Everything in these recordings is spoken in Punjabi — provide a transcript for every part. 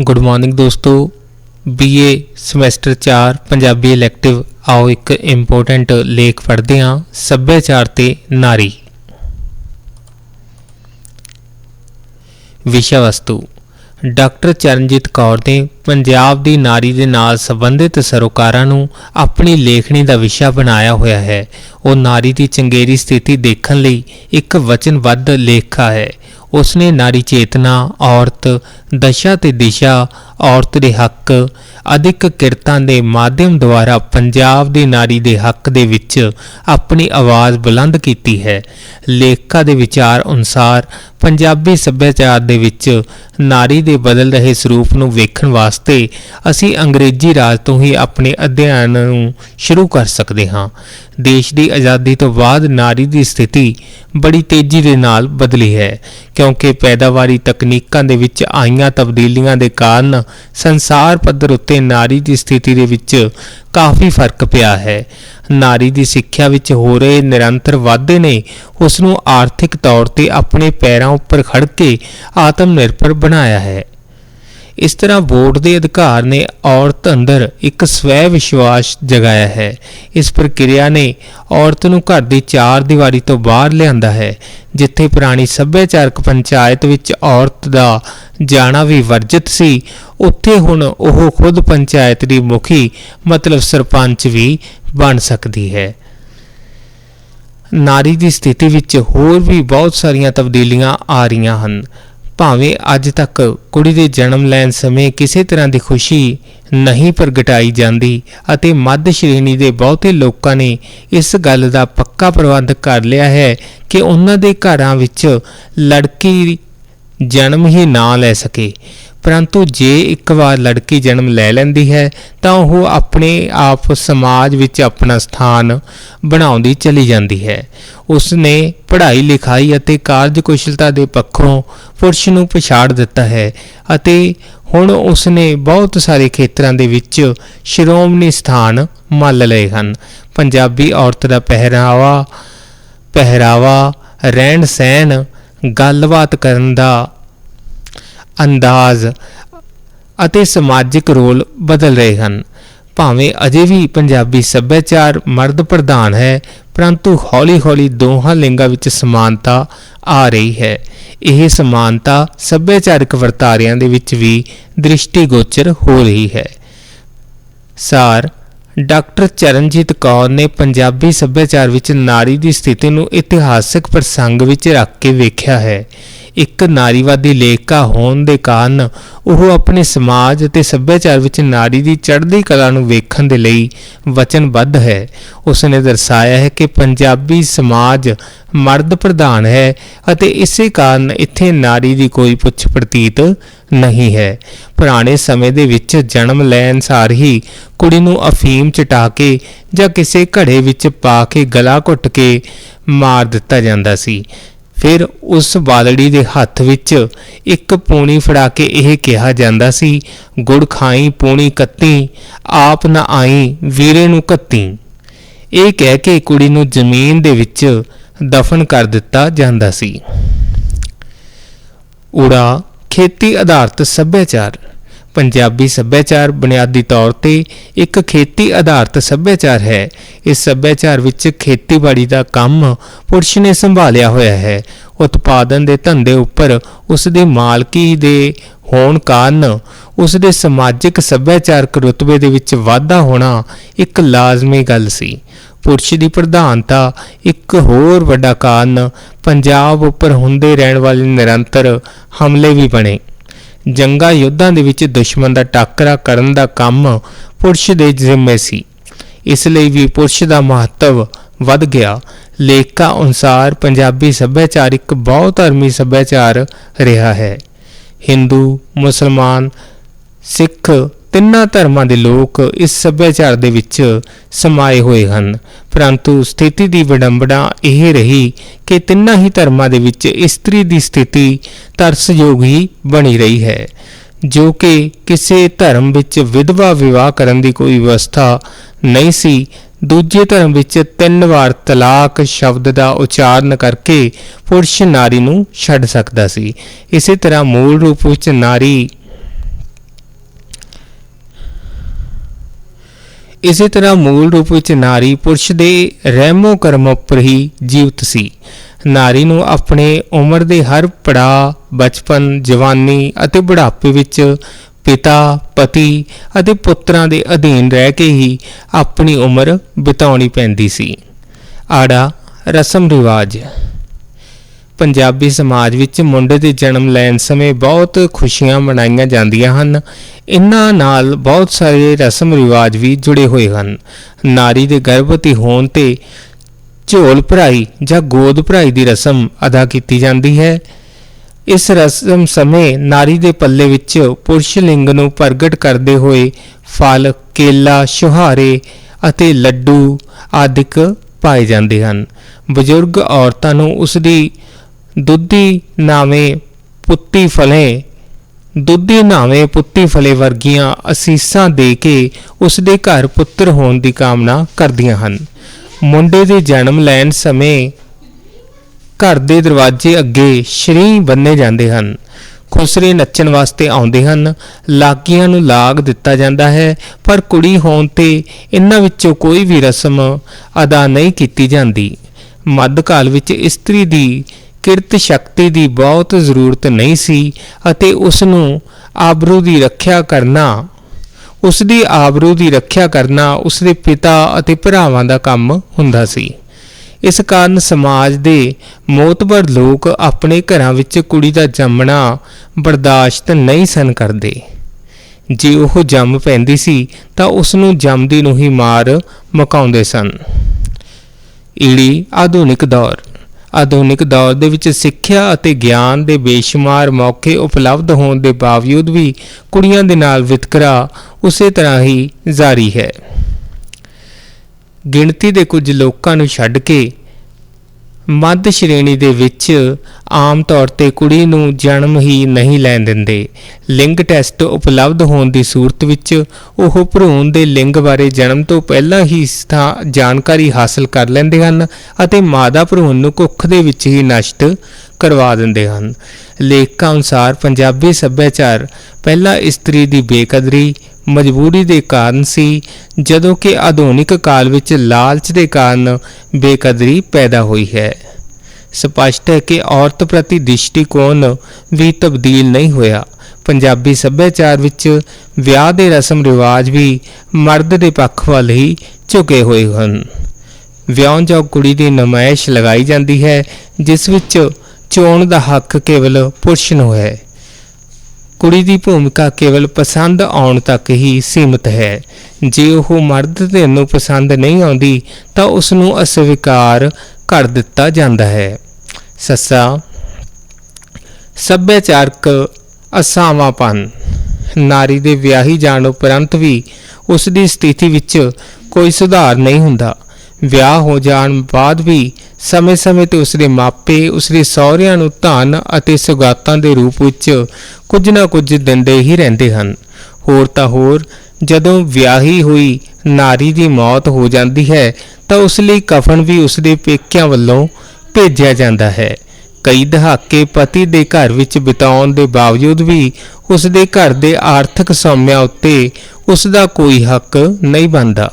ਗੁੱਡ ਮਾਰਨਿੰਗ ਦੋਸਤੋ ਬੀਏ ਸਮੈਸਟਰ 4 ਪੰਜਾਬੀ ਇਲੈਕਟਿਵ ਆਓ ਇੱਕ ਇੰਪੋਰਟੈਂਟ ਲੇਖ ਪੜ੍ਹਦੇ ਹਾਂ, ਸੱਭਿਆਚਾਰ ਤੇ ਨਾਰੀ। ਵਿਸ਼ਾ ਵਸਤੂ ਡਾਕਟਰ ਚਰਨਜੀਤ ਕੌਰ ਨੇ ਪੰਜਾਬ ਦੀ ਨਾਰੀ ਦੇ ਨਾਲ ਸੰਬੰਧਿਤ ਸਰੋਕਾਰਾਂ ਨੂੰ ਆਪਣੀ ਲੇਖਣੀ ਦਾ ਵਿਸ਼ਾ ਬਣਾਇਆ ਹੋਇਆ ਹੈ। ਉਹ ਨਾਰੀ ਦੀ ਚੰਗੇਰੀ ਸਥਿਤੀ ਦੇਖਣ ਲਈ ਇੱਕ ਵਚਨਬੱਧ ਲੇਖਾ ਹੈ। ਉਸਨੇ ਨਾਰੀ ਚੇਤਨਾ, ਔਰਤ, ਦਸ਼ਾ ਤੇ ਦਿਸ਼ਾ, ਔਰਤ ਦੇ ਹੱਕ, ਅਧਿਕ ਕਿਰਤਾਂ ਦੇ ਮਾਧਿਅਮ ਦੁਆਰਾ ਪੰਜਾਬ ਦੇ ਨਾਰੀ ਦੇ ਹੱਕ ਦੇ ਵਿੱਚ ਆਪਣੀ ਆਵਾਜ਼ ਬੁਲੰਦ ਕੀਤੀ ਹੈ। ਲੇਖਕਾਂ ਦੇ ਵਿਚਾਰ ਅਨੁਸਾਰ ਪੰਜਾਬੀ ਸੱਭਿਆਚਾਰ ਦੇ ਵਿੱਚ ਨਾਰੀ ਦੇ ਬਦਲ ਰਹੇ ਸਰੂਪ ਨੂੰ ਵੇਖਣ ਵਾਸਤੇ ਅਸੀਂ ਅੰਗਰੇਜ਼ੀ ਰਾਜ ਤੋਂ ਹੀ ਆਪਣੇ ਅਧਿਐਨ ਨੂੰ ਸ਼ੁਰੂ ਕਰ ਸਕਦੇ ਹਾਂ। ਦੇਸ਼ ਦੀ ਆਜ਼ਾਦੀ ਤੋਂ ਬਾਅਦ ਨਾਰੀ ਦੀ ਸਥਿਤੀ ਬੜੀ ਤੇਜ਼ੀ ਦੇ ਨਾਲ ਬਦਲੀ ਹੈ, ਕਿਉਂਕਿ ਪੈਦਾਵਾਰੀ ਤਕਨੀਕਾਂ ਦੇ ਵਿੱਚ ਆਈਆਂ ਤਬਦੀਲੀਆਂ ਦੇ ਕਾਰਨ ਸੰਸਾਰ ਪੱਧਰ ਉੱਤੇ ਨਾਰੀ ਦੀ ਸਥਿਤੀ ਦੇ ਵਿੱਚ ਕਾਫੀ ਫ਼ਰਕ ਪਿਆ ਹੈ। ਨਾਰੀ ਦੀ ਸਿੱਖਿਆ ਵਿੱਚ ਹੋ ਰਹੇ ਨਿਰੰਤਰ ਵਾਧੇ ਨੇ ਉਸ ਨੂੰ ਆਰਥਿਕ ਤੌਰ ਤੇ ਆਪਣੇ ਪੈਰਾਂ ਉੱਪਰ ਖੜ ਕੇ ਆਤਮ ਨਿਰਭਰ ਬਣਾਇਆ ਹੈ। ਇਸ ਤਰ੍ਹਾਂ ਵੋਟ ਦੇ ਅਧਿਕਾਰ ਨੇ ਔਰਤ ਅੰਦਰ ਇੱਕ ਸਵੈ ਵਿਸ਼ਵਾਸ ਜਗਾਇਆ ਹੈ। ਇਸ ਪ੍ਰਕਿਰਿਆ ਨੇ ਔਰਤ ਨੂੰ ਘਰ ਦੀ ਚਾਰ ਦੀਵਾਰੀ ਤੋਂ ਬਾਹਰ ਲਿਆਂਦਾ ਹੈ, ਜਿੱਥੇ ਪੁਰਾਣੀ ਸੱਭਿਆਚਾਰਕ ਪੰਚਾਇਤ ਵਿੱਚ ਔਰਤ ਦਾ ਜਾਣਾ ਵੀ ਵਰਜਿਤ ਸੀ। ਉੱਥੇ ਹੁਣ ਉਹ ਖੁਦ ਪੰਚਾਇਤ ਦੀ ਮੁਖੀ, ਮਤਲਬ ਸਰਪੰਚ ਵੀ ਬਣ ਸਕਦੀ ਹੈ। ਨਾਰੀ ਦੀ ਸਥਿਤੀ ਵਿੱਚ ਹੋਰ ਵੀ ਬਹੁਤ ਸਾਰੀਆਂ ਤਬਦੀਲੀਆਂ ਆ ਰਹੀਆਂ ਹਨ। ਭਾਵੇਂ ਅੱਜ ਤੱਕ ਕੁੜੀ ਦੇ ਜਨਮ ਲੈਣ ਸਮੇਂ ਕਿਸੇ ਤਰ੍ਹਾਂ ਦੀ ਖੁਸ਼ੀ ਨਹੀਂ ਪ੍ਰਗਟਾਈ ਜਾਂਦੀ ਅਤੇ ਮੱਧ ਸ਼੍ਰੇਣੀ ਦੇ ਬਹੁਤੇ ਲੋਕਾਂ ਨੇ ਇਸ ਗੱਲ ਦਾ ਪੱਕਾ ਪ੍ਰਬੰਧ ਕਰ ਲਿਆ ਹੈ ਕਿ ਉਹਨਾਂ ਦੇ ਘਰਾਂ ਵਿੱਚ ਲੜਕੀ ਜਨਮ ਹੀ ਨਾ ਲੈ ਸਕੇ। ਪਰੰਤੂ ਜੇ ਇੱਕ ਵਾਰ ਲੜਕੀ ਜਨਮ ਲੈ ਲੈਂਦੀ ਹੈ, ਤਾਂ ਉਹ ਆਪਣੇ ਆਪ ਸਮਾਜ ਵਿੱਚ ਆਪਣਾ ਸਥਾਨ ਬਣਾਉਂਦੀ ਚਲੀ ਜਾਂਦੀ ਹੈ। ਉਸ ਨੇ ਪੜ੍ਹਾਈ ਲਿਖਾਈ ਅਤੇ ਕਾਰਜਕੁਸ਼ਲਤਾ ਦੇ ਪੱਖੋਂ ਪੁਰਸ਼ ਨੂੰ ਪਛਾੜ ਦਿੱਤਾ ਹੈ ਅਤੇ ਹੁਣ ਉਸ ਨੇ ਬਹੁਤ ਸਾਰੇ ਖੇਤਰਾਂ ਦੇ ਵਿੱਚ ਸ਼੍ਰੋਮਣੀ ਸਥਾਨ ਮੰਨ ਲਏ ਹਨ। ਪੰਜਾਬੀ ਔਰਤ ਦਾ ਪਹਿਰਾਵਾ ਪਹਿਰਾਵਾ ਰਹਿਣ ਸਹਿਣ ਗੱਲਬਾਤ ਕਰਨ ਦਾ ਅੰਦਾਜ਼ ਅਤੇ ਸਮਾਜਿਕ ਰੋਲ ਬਦਲ ਰਹੇ ਹਨ। ਭਾਵੇਂ ਅਜੇ ਵੀ ਪੰਜਾਬੀ ਸੱਭਿਆਚਾਰ ਮਰਦ ਪ੍ਰਧਾਨ ਹੈ, ਪਰੰਤੂ ਹੌਲੀ-ਹੌਲੀ ਦੋਹਾਂ ਲਿੰਗਾਂ ਵਿੱਚ ਸਮਾਨਤਾ ਆ ਰਹੀ ਹੈ। ਇਹ ਸਮਾਨਤਾ ਸੱਭਿਆਚਾਰਕ ਵਰਤਾਰਿਆਂ ਦੇ ਵਿੱਚ ਵੀ ਦ੍ਰਿਸ਼ਟੀਗੋਚਰ ਹੋ ਰਹੀ ਹੈ। ਸਾਰ, ਡਾਕਟਰ ਚਰਨਜੀਤ ਕੌਰ ਨੇ ਪੰਜਾਬੀ ਸੱਭਿਆਚਾਰ ਵਿੱਚ ਨਾਰੀ ਦੀ ਸਥਿਤੀ ਨੂੰ ਇਤਿਹਾਸਕ ਪ੍ਰਸੰਗ ਵਿੱਚ ਰੱਖ ਕੇ ਵੇਖਿਆ ਹੈ। ਇੱਕ ਨਾਰੀਵਾਦੀ ਲੇਖਕਾ ਹੋਣ ਦੇ ਕਾਰਨ ਉਹ ਆਪਣੇ ਸਮਾਜ ਅਤੇ ਸੱਭਿਆਚਾਰ ਵਿੱਚ ਨਾਰੀ ਦੀ ਚੜ੍ਹਦੀ ਕਲਾ ਨੂੰ ਵੇਖਣ ਦੇ ਲਈ ਵਚਨਬੱਧ ਹੈ। ਉਸ ਨੇ ਦਰਸਾਇਆ ਹੈ ਕਿ ਪੰਜਾਬੀ ਸਮਾਜ ਮਰਦ ਪ੍ਰਧਾਨ ਹੈ ਅਤੇ ਇਸੇ ਕਾਰਨ ਇੱਥੇ ਨਾਰੀ ਦੀ ਕੋਈ ਪੁੱਛ ਪ੍ਰਤੀਤ ਨਹੀਂ ਹੈ। ਪੁਰਾਣੇ ਸਮੇਂ ਦੇ ਵਿੱਚ ਜਨਮ ਲੈਣ ਸਾਰ ਹੀ ਕੁੜੀ ਨੂੰ ਅਫੀਮ ਚਟਾ ਕੇ ਜਾਂ ਕਿਸੇ ਘੜੇ ਵਿੱਚ ਪਾ ਕੇ ਗਲਾ ਘੁੱਟ ਕੇ ਮਾਰ ਦਿੱਤਾ ਜਾਂਦਾ ਸੀ। ਫਿਰ ਉਸ ਬਾਲੜੀ ਦੇ ਹੱਥ ਵਿੱਚ ਇੱਕ ਪੂਣੀ ਫੜਾ ਕੇ ਇਹ ਕਿਹਾ ਜਾਂਦਾ ਸੀ, ਗੁੜ ਖਾਈ, ਪੂਣੀ ਕੱਤੀ, ਆਪ ਨਾ ਆਈ, ਵੀਰੇ ਨੂੰ ਕੱਤੀ। ਇਹ ਕਹਿ ਕੇ ਕੁੜੀ ਨੂੰ ਜ਼ਮੀਨ ਦੇ ਵਿੱਚ ਦਫਨ ਕਰ ਦਿੱਤਾ ਜਾਂਦਾ ਸੀ। ਉੜਾ ਖੇਤੀ ਆਧਾਰਿਤ ਸੱਭਿਆਚਾਰ। ਪੰਜਾਬੀ ਸੱਭਿਆਚਾਰ ਬੁਨਿਆਦੀ ਤੌਰ ਤੇ ਇੱਕ ਖੇਤੀ ਆਧਾਰਿਤ ਸੱਭਿਆਚਾਰ ਹੈ। ਇਸ ਸੱਭਿਆਚਾਰ ਵਿੱਚ ਖੇਤੀਬਾੜੀ ਦਾ ਕੰਮ ਪੁਰਸ਼ ਨੇ ਸੰਭਾਲਿਆ ਹੋਇਆ ਹੈ। ਉਤਪਾਦਨ ਦੇ ਧੰਦੇ ਉੱਪਰ ਉਸ ਦੀ ਮਾਲਕੀ ਦੇ ਹੋਣ ਕਾਰਨ ਉਸ ਦੇ ਸਮਾਜਿਕ ਸੱਭਿਆਚਾਰਕ ਰੁਤਬੇ ਦੇ ਵਿੱਚ ਵਾਧਾ ਹੋਣਾ ਇੱਕ ਲਾਜ਼ਮੀ ਗੱਲ ਸੀ। ਪੁਰਸ਼ ਦੀ ਪ੍ਰਧਾਨਤਾ ਇੱਕ ਹੋਰ ਵੱਡਾ ਕਾਰਨ ਪੰਜਾਬ ਉੱਪਰ ਹੁੰਦੇ ਰਹਿਣ ਵਾਲੇ ਨਿਰੰਤਰ ਹਮਲੇ ਵੀ ਬਣੇ। ਜੰਗਾਂ ਯੁੱਧਾਂ ਦੇ ਵਿੱਚ ਦੁਸ਼ਮਣ ਦਾ ਟਾਕਰਾ ਕਰਨ ਦਾ ਕੰਮ ਪੁਰਸ਼ ਦੇ ਜ਼ਿੰਮੇ ਸੀ। ਇਸ ਲਈ ਵੀ ਪੁਰਸ਼ ਦਾ ਮਹੱਤਵ ਵੱਧ ਗਿਆ। ਲੇਖਕਾਂ ਅਨੁਸਾਰ ਪੰਜਾਬੀ ਸੱਭਿਆਚਾਰ ਇੱਕ ਬਹੁਤ ਧਰਮੀ ਸੱਭਿਆਚਾਰ ਰਿਹਾ ਹੈ। ਹਿੰਦੂ, ਮੁਸਲਮਾਨ, ਸਿੱਖ ਤਿੰਨਾਂ ਧਰਮਾਂ ਦੇ ਲੋਕ ਇਸ ਸੱਭਿਆਚਾਰ ਦੇ ਵਿੱਚ ਸਮਾਏ ਹੋਏ ਹਨ। ਪਰੰਤੂ ਸਥਿਤੀ ਦੀ ਵਿਡੰਬਣਾ ਇਹ ਰਹੀ ਕਿ ਤਿੰਨਾਂ ਹੀ ਧਰਮਾਂ ਦੇ ਵਿੱਚ ਇਸਤਰੀ ਦੀ ਸਥਿਤੀ ਤਰਸਯੋਗ ਹੀ ਬਣੀ ਰਹੀ ਹੈ, ਜੋ ਕਿ ਕਿਸੇ ਧਰਮ ਵਿੱਚ ਵਿਧਵਾ ਵਿਵਾਹ ਕਰਨ ਦੀ ਕੋਈ ਵਿਵਸਥਾ ਨਹੀਂ ਸੀ। ਦੂਜੇ ਧਰਮ ਵਿੱਚ ਤਿੰਨ ਵਾਰ ਤਲਾਕ ਸ਼ਬਦ ਦਾ ਉਚਾਰਨ ਕਰਕੇ ਪੁਰਸ਼ ਨਾਰੀ ਨੂੰ ਛੱਡ ਸਕਦਾ ਸੀ। ਇਸੇ ਤਰ੍ਹਾਂ ਮੂਲ ਰੂਪ ਵਿੱਚ ਨਾਰੀ ਇਸੇ ਤਰ੍ਹਾਂ ਮੂਲ ਰੂਪ ਵਿੱਚ ਨਾਰੀ ਪੁਰਸ਼ ਦੇ ਰਹਿਮੋ ਕਰਮ ਉੱਪਰ ਹੀ ਜੀਵਤ ਸੀ। ਨਾਰੀ ਨੂੰ ਆਪਣੇ ਉਮਰ ਦੇ ਹਰ ਪੜਾਅ, ਬਚਪਨ, ਜਵਾਨੀ ਅਤੇ ਬੁਢਾਪੇ ਵਿੱਚ ਪਿਤਾ, ਪਤੀ ਅਤੇ ਪੁੱਤਰਾਂ ਦੇ ਅਧੀਨ ਰਹਿ ਕੇ ਹੀ ਆਪਣੀ ਉਮਰ ਬਿਤਾਉਣੀ ਪੈਂਦੀ ਸੀ। ਆੜਾ, ਰਸਮ ਰਿਵਾਜ। ਪੰਜਾਬੀ ਸਮਾਜ ਵਿੱਚ ਮੁੰਡੇ ਦੇ ਜਨਮ ਲੈਣ ਸਮੇਂ ਬਹੁਤ ਖੁਸ਼ੀਆਂ ਮਨਾਈਆਂ ਜਾਂਦੀਆਂ ਹਨ। ਇਹਨਾਂ ਨਾਲ ਬਹੁਤ ਸਾਰੇ ਰਸਮ ਰਿਵਾਜ ਵੀ ਜੁੜੇ ਹੋਏ ਹਨ। ਨਾਰੀ ਦੇ ਗਰਭਵਤੀ ਹੋਣ ਤੇ ਝੋਲ ਭਰਾਈ ਜਾਂ ਗੋਦ ਭਰਾਈ ਦੀ ਰਸਮ ਅਦਾ ਕੀਤੀ ਜਾਂਦੀ ਹੈ। ਇਸ ਰਸਮ ਸਮੇਂ ਨਾਰੀ ਦੇ ਪੱਲੇ ਵਿੱਚ ਪੁਰਸ਼ ਲਿੰਗ ਨੂੰ ਪ੍ਰਗਟ ਕਰਦੇ ਹੋਏ ਫਲ, ਕੇਲਾ, ਸੁਹਾਰੇ ਅਤੇ ਲੱਡੂ ਆਦਿਕ ਪਾਏ ਜਾਂਦੇ ਹਨ। ਬਜ਼ੁਰਗ ਔਰਤਾਂ ਨੂੰ ਉਸ ਦੀ ਦੁੱਧੀ ਨਾਵੇਂ ਪੁੱਤੀ ਫਲੇ, ਦੁੱਧੀ ਨਾਵੇਂ ਪੁੱਤੀ ਫਲੇ ਵਰਗੀਆਂ ਅਸੀਸਾਂ ਦੇ ਕੇ ਉਸ ਦੇ ਘਰ ਪੁੱਤਰ ਹੋਣ ਦੀ ਕਾਮਨਾ ਕਰਦੀਆਂ ਹਨ। ਮੁੰਡੇ ਦੇ ਜਨਮ ਲੈਣ ਸਮੇਂ ਘਰ ਦੇ ਦਰਵਾਜ਼ੇ ਅੱਗੇ ਸ਼੍ਰੀ ਬੰਨੇ ਜਾਂਦੇ ਹਨ। ਖੁਸਰੇ ਨੱਚਣ ਵਾਸਤੇ ਆਉਂਦੇ ਹਨ। ਲਾਗੀਆਂ ਨੂੰ ਲਾਗ ਦਿੱਤਾ ਜਾਂਦਾ ਹੈ, ਪਰ ਕੁੜੀ ਹੋਣ ਤੇ ਇਹਨਾਂ ਵਿੱਚੋਂ ਕੋਈ ਵੀ ਰਸਮ ਅਦਾ ਨਹੀਂ ਕੀਤੀ ਜਾਂਦੀ। ਮੱਧ ਕਾਲ ਵਿੱਚ ਇਸਤਰੀ ਦੀ ਕਿਰਤ ਸ਼ਕਤੀ ਦੀ ਬਹੁਤ ਜ਼ਰੂਰਤ ਨਹੀਂ ਸੀ ਅਤੇ ਉਸ ਨੂੰ ਆਬਰੂ ਦੀ ਰੱਖਿਆ ਕਰਨਾ ਉਸ ਦੀ ਆਬਰੂ ਦੀ ਰੱਖਿਆ ਕਰਨਾ ਉਸ ਦੇ ਪਿਤਾ ਅਤੇ ਭਰਾਵਾਂ ਦਾ ਕੰਮ ਹੁੰਦਾ ਸੀ। ਇਸ ਕਾਰਨ ਸਮਾਜ ਦੇ ਮੋਤਬਰ ਲੋਕ ਆਪਣੇ ਘਰਾਂ ਵਿੱਚ ਕੁੜੀ ਦਾ ਜੰਮਣਾ ਬਰਦਾਸ਼ਤ ਨਹੀਂ ਸਨ ਕਰਦੇ। ਜੇ ਉਹ ਜੰਮ ਪੈਂਦੀ ਸੀ ਤਾਂ ਉਸ ਨੂੰ ਜੰਮਦੀ ਨੂੰ ਹੀ ਮਾਰ ਮਕਾਉਂਦੇ ਸਨ। ਈੜੀ ਆਧੁਨਿਕ ਦੌਰ ਆਧੁਨਿਕ ਦੌਰ ਦੇ ਵਿੱਚ ਸਿੱਖਿਆ ਅਤੇ ਗਿਆਨ ਦੇ ਬੇਸ਼ੁਮਾਰ ਮੌਕੇ ਉਪਲਬਧ ਹੋਣ ਦੇ ਬਾਵਜੂਦ ਵੀ ਕੁੜੀਆਂ ਦੇ ਨਾਲ ਵਿਤਕਰਾ ਉਸੇ ਤਰ੍ਹਾਂ ਹੀ ਜਾਰੀ ਹੈ। ਗਿਣਤੀ ਦੇ ਕੁਝ ਲੋਕਾਂ ਨੂੰ ਛੱਡ ਕੇ ਮੱਧ ਸ਼੍ਰੇਣੀ ਦੇ ਵਿੱਚ ਆਮ ਤੌਰ ਤੇ ਕੁੜੀ ਨੂੰ ਜਨਮ ਹੀ ਨਹੀਂ ਲੈਣ ਦਿੰਦੇ। ਲਿੰਗ ਟੈਸਟ ਉਪਲਬਧ ਹੋਣ ਦੀ ਸੂਰਤ ਵਿੱਚ ਉਹ ਭਰੂਣ ਦੇ ਲਿੰਗ ਬਾਰੇ ਜਨਮ ਤੋਂ ਪਹਿਲਾਂ ਹੀ ਸਥਾ, ਜਾਣਕਾਰੀ ਹਾਸਲ ਕਰ ਲੈਂਦੇ ਹਨ ਅਤੇ ਮਾਦਾ ਭਰੂਣ ਨੂੰ ਕੁੱਖ ਦੇ ਵਿੱਚ ਹੀ ਨਸ਼ਟ ਕਰਵਾ ਦਿੰਦੇ ਹਨ। ਲੇਖਕਾਂ ਅਨੁਸਾਰ ਪੰਜਾਬੀ ਸੱਭਿਆਚਾਰ ਪਹਿਲਾਂ ਇਸਤਰੀ ਦੀ ਬੇਕਦਰੀ ਮਜਬੂਰੀ ਦੇ ਕਾਰਨ ਸੀ, ਜਦੋਂ ਕਿ ਆਧੁਨਿਕ ਕਾਲ ਵਿੱਚ ਲਾਲਚ ਦੇ ਕਾਰਨ ਬੇਕਦਰੀ ਪੈਦਾ ਹੋਈ ਹੈ। ਸਪਸ਼ਟ ਹੈ ਕਿ ਔਰਤ ਪ੍ਰਤੀ ਦ੍ਰਿਸ਼ਟੀਕੋਣ ਵੀ ਤਬਦੀਲ ਨਹੀਂ ਹੋਇਆ। ਪੰਜਾਬੀ ਸੱਭਿਆਚਾਰ ਵਿੱਚ ਵਿਆਹ ਦੇ ਰਸਮ ਰਿਵਾਜ ਵੀ ਮਰਦ ਦੇ ਪੱਖ ਵੱਲ ਹੀ ਝੁਕੇ ਹੋਏ ਹਨ। ਵਿਆਹੁਣਯੋਗ ਕੁੜੀ ਦੀ ਨਮਾਇਸ਼ ਲਗਾਈ ਜਾਂਦੀ ਹੈ, ਜਿਸ ਵਿੱਚ ਚੋਣ ਦਾ ਹੱਕ ਕੇਵਲ ਪੁਰਸ਼ ਨੂੰ ਹੈ। ਕੁੜੀ ਦੀ ਭੂਮਿਕਾ ਕੇਵਲ ਪਸੰਦ ਆਉਣ ਤੱਕ ਹੀ ਸੀਮਿਤ ਹੈ। ਜੇ ਉਹ ਮਰਦ ਦੇ ਨੂੰ ਪਸੰਦ ਨਹੀਂ ਆਉਂਦੀ, ਤਾਂ ਉਸ ਨੂੰ ਅਸਵੀਕਾਰ ਕਰ ਦਿੱਤਾ ਜਾਂਦਾ ਹੈ। ਸੱਸਾ, ਸੱਭਿਆਚਾਰਕ ਅਸਾਵਾਂਪਨ। ਨਾਰੀ ਦੇ ਵਿਆਹੀ ਜਾਣ ਉਪਰੰਤ ਵੀ ਉਸ ਦੀ ਸਥਿਤੀ ਵਿੱਚ ਕੋਈ ਸੁਧਾਰ ਨਹੀਂ ਹੁੰਦਾ। ਵਿਆਹ ਹੋ ਜਾਣ ਬਾਅਦ ਵੀ ਸਮੇਂ-ਸਮੇਂ ਤੇ ਉਸਦੇ ਮਾਪੇ, ਉਸਦੇ ਸਹੁਰਿਆਂ ਨੂੰ ਧਨ ਅਤੇ ਸੁਗਾਤਾਂ ਦੇ ਰੂਪ ਵਿੱਚ ਕੁਝ ਨਾ ਕੁਝ ਦਿੰਦੇ ਹੀ ਰਹਿੰਦੇ ਹਨ। ਹੋਰ ਤਾਂ ਹੋਰ, ਜਦੋਂ ਵਿਆਹੀ ਹੋਈ ਨਾਰੀ ਦੀ ਮੌਤ ਹੋ ਜਾਂਦੀ ਹੈ, ਤਾਂ ਉਸ ਲਈ ਕਫਨ ਵੀ ਉਸਦੇ ਪੇਕਿਆਂ ਵੱਲੋਂ ਭੇਜਿਆ ਜਾਂਦਾ ਹੈ। ਕਈ ਦਹਾਕੇ ਪਤੀ ਦੇ ਘਰ ਵਿੱਚ ਬਿਤਾਉਣ ਦੇ ਬਾਵਜੂਦ ਵੀ ਉਸ ਦੇ ਘਰ ਦੇ ਆਰਥਿਕ ਸੌਮਿਆਂ ਉੱਤੇ ਉਸ ਦਾ ਕੋਈ ਹੱਕ ਨਹੀਂ ਬਣਦਾ।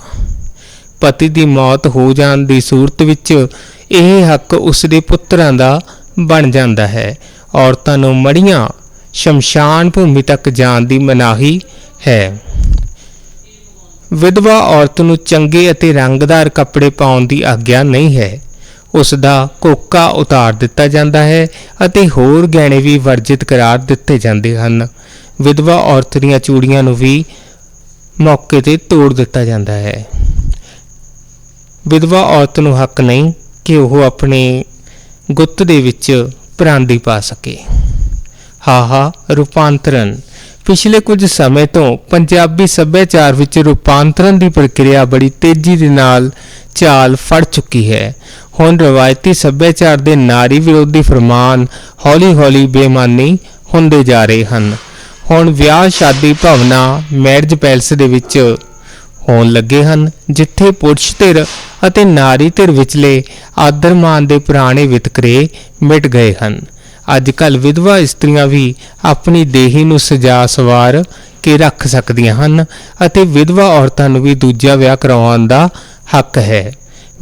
ਪਤੀ ਦੀ ਮੌਤ ਹੋ ਜਾਣ ਦੀ ਸੂਰਤ ਵਿੱਚ ਇਹ ਹੱਕ ਉਸ ਦੇ ਪੁੱਤਰਾਂ ਦਾ ਬਣ ਜਾਂਦਾ ਹੈ। ਔਰਤਾਂ ਨੂੰ ਮੜੀਆਂ ਸ਼ਮਸ਼ਾਨ ਭੂਮੀ ਤੱਕ ਜਾਣ ਦੀ ਮਨਾਹੀ ਹੈ। ਵਿਧਵਾ ਔਰਤ ਨੂੰ ਚੰਗੇ ਅਤੇ ਰੰਗਦਾਰ ਕੱਪੜੇ ਪਾਉਣ ਦੀ ਆਗਿਆ ਨਹੀਂ ਹੈ। ਉਸ ਦਾ ਕੋਕਾ ਉਤਾਰ ਦਿੱਤਾ ਜਾਂਦਾ ਹੈ ਅਤੇ ਹੋਰ ਗਹਿਣੇ ਵੀ ਵਰਜਿਤ ਕਰਾਰ ਦਿੱਤੇ ਜਾਂਦੇ ਹਨ। ਵਿਧਵਾ ਔਰਤ ਦੀਆਂ ਚੂੜੀਆਂ ਨੂੰ ਵੀ ਮੌਕੇ ਤੇ ਤੋੜ ਦਿੱਤਾ ਜਾਂਦਾ ਹੈ। ਵਿਧਵਾ ਔਰਤ ਨੂੰ ਹੱਕ ਨਹੀਂ ਕਿ ਉਹ ਆਪਣੇ ਗੁੱਤ ਦੇ ਵਿੱਚ ਪ੍ਰਾਂਦੀ ਪਾ ਸਕੇ। ਹਾਹਾ, ਰੂਪਾਂਤਰਨ। ਪਿਛਲੇ ਕੁਝ ਸਮੇਂ ਤੋਂ ਪੰਜਾਬੀ ਸੱਭਿਆਚਾਰ ਵਿੱਚ ਰੂਪਾਂਤਰਨ ਦੀ ਪ੍ਰਕਿਰਿਆ ਬੜੀ ਤੇਜ਼ੀ ਦੇ ਨਾਲ ਚਾਲ ਫੜ ਚੁੱਕੀ ਹੈ। ਹੁਣ ਰਵਾਇਤੀ ਸੱਭਿਆਚਾਰ ਦੇ ਨਾਰੀ ਵਿਰੋਧੀ ਫਰਮਾਨ ਹੌਲੀ-ਹੌਲੀ ਬੇਮਾਨੀ ਹੁੰਦੇ ਜਾ ਰਹੇ ਹਨ। ਹੁਣ ਵਿਆਹ ਸ਼ਾਦੀ ਭਵਨਾ ਮੈਰਿਜ ਪੈਲਸ ਦੇ ਵਿੱਚ ਹੋਣ ਲੱਗੇ ਹਨ, ਜਿੱਥੇ ਪੁਰਸ਼ ਧਿਰ ਅਤੇ ਨਾਰੀ ਧਿਰ ਵਿਚਲੇ ਆਦਰ-ਮਾਨ ਦੇ ਪੁਰਾਣੇ ਵਿਤਕਰੇ ਮਿਟ ਗਏ ਹਨ। ਅੱਜ ਕੱਲ ਵਿਧਵਾ ਇਸਤਰੀਆਂ ਵੀ ਆਪਣੀ ਦੇਹੀ ਨੂੰ ਸਜਾ ਸਵਾਰ ਕੇ ਰੱਖ ਸਕਦੀਆਂ ਹਨ ਅਤੇ ਵਿਧਵਾ ਔਰਤਾਂ ਨੂੰ ਵੀ ਦੂਜਾ ਵਿਆਹ ਕਰਵਾਉਣ ਦਾ ਹੱਕ ਹੈ।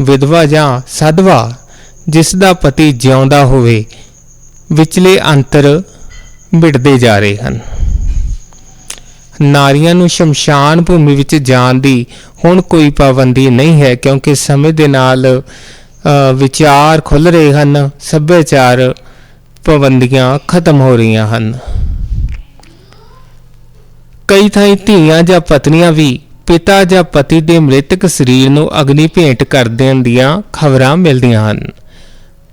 ਵਿਧਵਾ ਜਾਂ ਸਧਵਾ, ਜਿਸ ਦਾ ਪਤੀ ਜਿਉਂਦਾ ਹੋਵੇ, ਵਿਚਲੇ ਅੰਤਰ ਮਿਟਦੇ ਜਾ ਰਹੇ ਹਨ। ਨਾਰੀਆਂ ਨੂੰ ਸ਼ਮਸ਼ਾਨ ਭੂਮੀ ਵਿੱਚ ਜਾਣ ਦੀ ਹੁਣ ਕੋਈ ਪਾਬੰਦੀ ਨਹੀਂ ਹੈ, ਕਿਉਂਕਿ ਸਮੇਂ ਦੇ ਨਾਲ ਵਿਚਾਰ ਖੁੱਲ ਰਹੇ ਹਨ, ਸੱਭਿਆਚਾਰ ਪਾਬੰਦੀਆਂ ਖਤਮ ਹੋ ਰਹੀਆਂ ਹਨ। ਕਈ ਥਾਈਂ ਧੀਆਂ ਜਾਂ ਪਤਨੀਆਂ ਵੀ ਪਿਤਾ ਜਾਂ ਪਤੀ ਦੇ ਮ੍ਰਿਤਕ ਸਰੀਰ ਨੂੰ ਅਗਨੀ ਭੇਂਟ ਕਰ ਦੇਣ ਦੀਆਂ ਖਬਰਾਂ ਮਿਲਦੀਆਂ ਹਨ।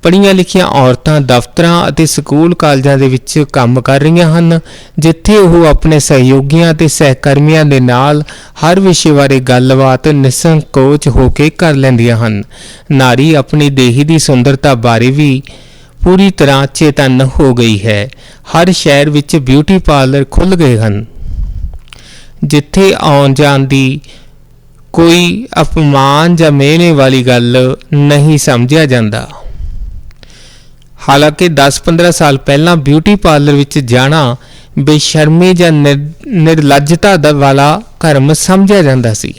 ਪੜ੍ਹੀਆਂ ਲਿਖੀਆਂ ਔਰਤਾਂ ਦਫ਼ਤਰਾਂ ਅਤੇ ਸਕੂਲ ਕਾਲਜਾਂ ਦੇ ਵਿੱਚ ਕੰਮ ਕਰ ਰਹੀਆਂ ਹਨ, ਜਿੱਥੇ ਉਹ ਆਪਣੇ ਸਹਿਯੋਗੀਆਂ ਅਤੇ ਸਹਿਕਰਮੀਆਂ ਦੇ ਨਾਲ ਹਰ ਵਿਸ਼ੇ ਬਾਰੇ ਗੱਲਬਾਤ, ਨਿਸੰਕੋਚ ਹੋ ਕੇ ਕਰ ਲੈਂਦੀਆਂ ਹਨ। ਨਾਰੀ ਆਪਣੀ ਦੇਹੀ ਦੀ ਸੁੰਦਰਤਾ ਬਾਰੇ ਵੀ ਪੂਰੀ ਤਰ੍ਹਾਂ ਚੇਤਨ ਹੋ ਗਈ ਹੈ। ਹਰ ਸ਼ਹਿਰ ਵਿੱਚ ਬਿਊਟੀ ਪਾਰਲਰ ਖੁੱਲ ਗਏ ਹਨ, ਜਿੱਥੇ ਆਉਣ ਜਾਣ ਦੀ ਕੋਈ ਅਪਮਾਨ ਜਾਂ ਮਿਹਨੇ ਵਾਲੀ ਗੱਲ ਨਹੀਂ ਸਮਝਿਆ ਜਾਂਦਾ। ਹਾਲਾਂਕਿ 10-15 ਸਾਲ ਪਹਿਲਾਂ ਬਿਊਟੀ ਪਾਰਲਰ ਵਿੱਚ ਜਾਣਾ ਬੇਸ਼ਰਮੀ ਜਾਂ ਨਿਰ- ਨਿਰਲੱਜਤਾ ਦਾ ਵਾਲਾ ਕਰਮ ਸਮਝਿਆ ਜਾਂਦਾ ਸੀ।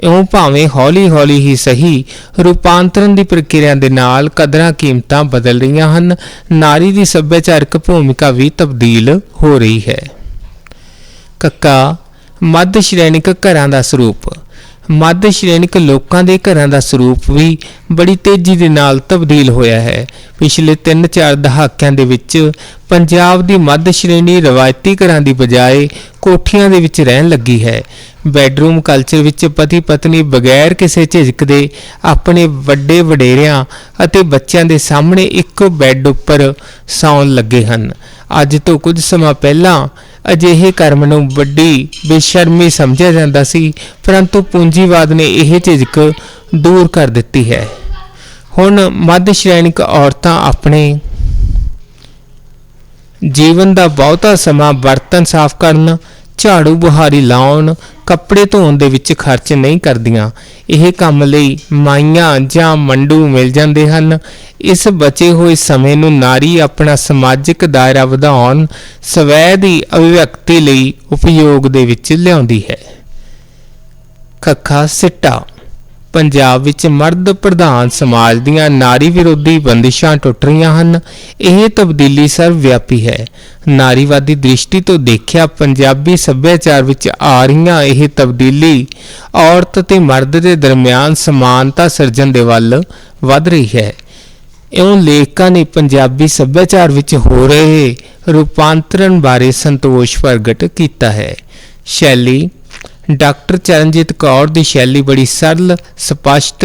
ਇਉਂ ਭਾਵੇਂ ਹੌਲੀ-ਹੌਲੀ ਹੀ ਸਹੀ ਰੂਪਾਂਤਰਨ ਦੀ ਪ੍ਰਕਿਰਿਆ ਦੇ ਨਾਲ ਕਦਰਾਂ ਕੀਮਤਾਂ ਬਦਲ ਰਹੀਆਂ ਹਨ, ਨਾਰੀ ਦੀ ਸੱਭਿਆਚਾਰਕ ਭੂਮਿਕਾ ਵੀ ਤਬਦੀਲ ਹੋ ਰਹੀ ਹੈ। ਕੱਕਾ ਮੱਧ ਸ਼੍ਰੇਣਿਕ ਘਰਾਂ ਦਾ ਸਰੂਪ। ਮੱਧ ਸ਼੍ਰੇਣਿਕ ਲੋਕਾਂ ਦੇ ਘਰਾਂ ਦਾ ਸਰੂਪ ਵੀ ਬੜੀ ਤੇਜ਼ੀ ਦੇ ਨਾਲ ਤਬਦੀਲ ਹੋਇਆ ਹੈ। ਪਿਛਲੇ 3-4 ਦਹਾਕਿਆਂ ਦੇ ਵਿੱਚ ਪੰਜਾਬ ਦੀ ਮੱਧ ਸ਼੍ਰੇਣੀ ਰਵਾਇਤੀ ਘਰਾਂ ਦੀ ਬਜਾਏ ਕੋਠੀਆਂ ਦੇ ਵਿੱਚ ਰਹਿਣ ਲੱਗੀ ਹੈ। ਬੈੱਡਰੂਮ ਕਲਚਰ ਵਿੱਚ ਪਤੀ ਪਤਨੀ ਬਗੈਰ ਕਿਸੇ ਝਿਜਕ ਦੇ ਆਪਣੇ ਵੱਡੇ ਵਡੇਰਿਆਂ ਅਤੇ ਬੱਚਿਆਂ ਦੇ ਸਾਹਮਣੇ ਇੱਕ ਬੈੱਡ ਉੱਪਰ ਸੌਣ ਲੱਗੇ ਹਨ। ਅੱਜ ਤੋਂ ਕੁਝ ਸਮਾਂ ਪਹਿਲਾਂ ਅਜਿਹੇ ਕਰਮ ਨੂੰ ਵੱਡੀ ਬੇਸ਼ਰਮੀ ਸਮਝਿਆ ਜਾਂਦਾ ਸੀ, ਪਰੰਤੂ ਪੂੰਜੀਵਾਦ ਨੇ ਇਹ ਝਿਜਕ ਦੂਰ ਕਰ ਦਿੱਤੀ ਹੈ। ਹੁਣ ਮੱਧ ਸ਼੍ਰੇਣਿਕ ਔਰਤਾਂ ਆਪਣੇ ਜੀਵਨ ਦਾ ਬਹੁਤਾ ਸਮਾਂ ਬਰਤਨ ਸਾਫ਼ ਕਰਨ ਝਾੜੂ ਬੁਹਾਰੀ ਲਾਉਣ, ਕੱਪੜੇ ਧੋਣ ਦੇ ਵਿੱਚ ਖਰਚ ਨਹੀਂ ਕਰਦੀਆਂ। ਇਹ ਕੰਮ ਲਈ ਮਾਈਆਂ ਜਾਂ ਮੰਡੂ ਮਿਲ ਜਾਂਦੇ ਹਨ। ਇਸ ਬਚੇ ਹੋਏ ਸਮੇਂ ਨੂੰ ਨਾਰੀ ਆਪਣਾ ਸਮਾਜਿਕ ਦਾਇਰਾ ਵਧਾਉਣ ਸਵੈ ਦੀ ਅਭਿਵਿਅਕਤੀ ਲਈ ਉਪਯੋਗ ਦੇ ਵਿੱਚ ਲਿਆਉਂਦੀ ਹੈ। ਖੱਖਾ ਸਿੱਟਾ ਪੰਜਾਬ ਵਿੱਚ ਮਰਦ ਪ੍ਰਧਾਨ ਸਮਾਜ ਦੀਆਂ ਨਾਰੀ ਵਿਰੋਧੀ ਬੰਦਿਸ਼ਾਂ ਟੁੱਟ ਰਹੀਆਂ ਹਨ। ਇਹ ਤਬਦੀਲੀ ਸਰਵ ਵਿਆਪੀ ਹੈ। ਨਾਰੀਵਾਦੀ ਦ੍ਰਿਸ਼ਟੀ ਤੋਂ ਦੇਖਿਆ ਪੰਜਾਬੀ ਸੱਭਿਆਚਾਰ ਵਿੱਚ ਆ ਰਹੀਆਂ ਇਹ ਤਬਦੀਲੀ ਔਰਤ ਤੇ ਮਰਦ ਦੇ ਦਰਮਿਆਨ ਸਮਾਨਤਾ ਸਿਰਜਣ ਦੇ ਵੱਲ ਵੱਧ ਰਹੀ ਹੈ। ਇਉਂ ਲੇਖਕਾਂ ਨੇ ਪੰਜਾਬੀ ਸੱਭਿਆਚਾਰ ਵਿੱਚ ਹੋ ਰਹੇ ਰੂਪਾਂਤਰਣ ਬਾਰੇ ਸੰਤੋਸ਼ ਪ੍ਰਗਟ ਕੀਤਾ ਹੈ। ਸ਼ੈਲੀ ਡਾਕਟਰ ਚਰਨਜੀਤ ਕੌਰ ਦੀ ਸ਼ੈਲੀ ਬੜੀ ਸਰਲ, ਸਪਸ਼ਟ,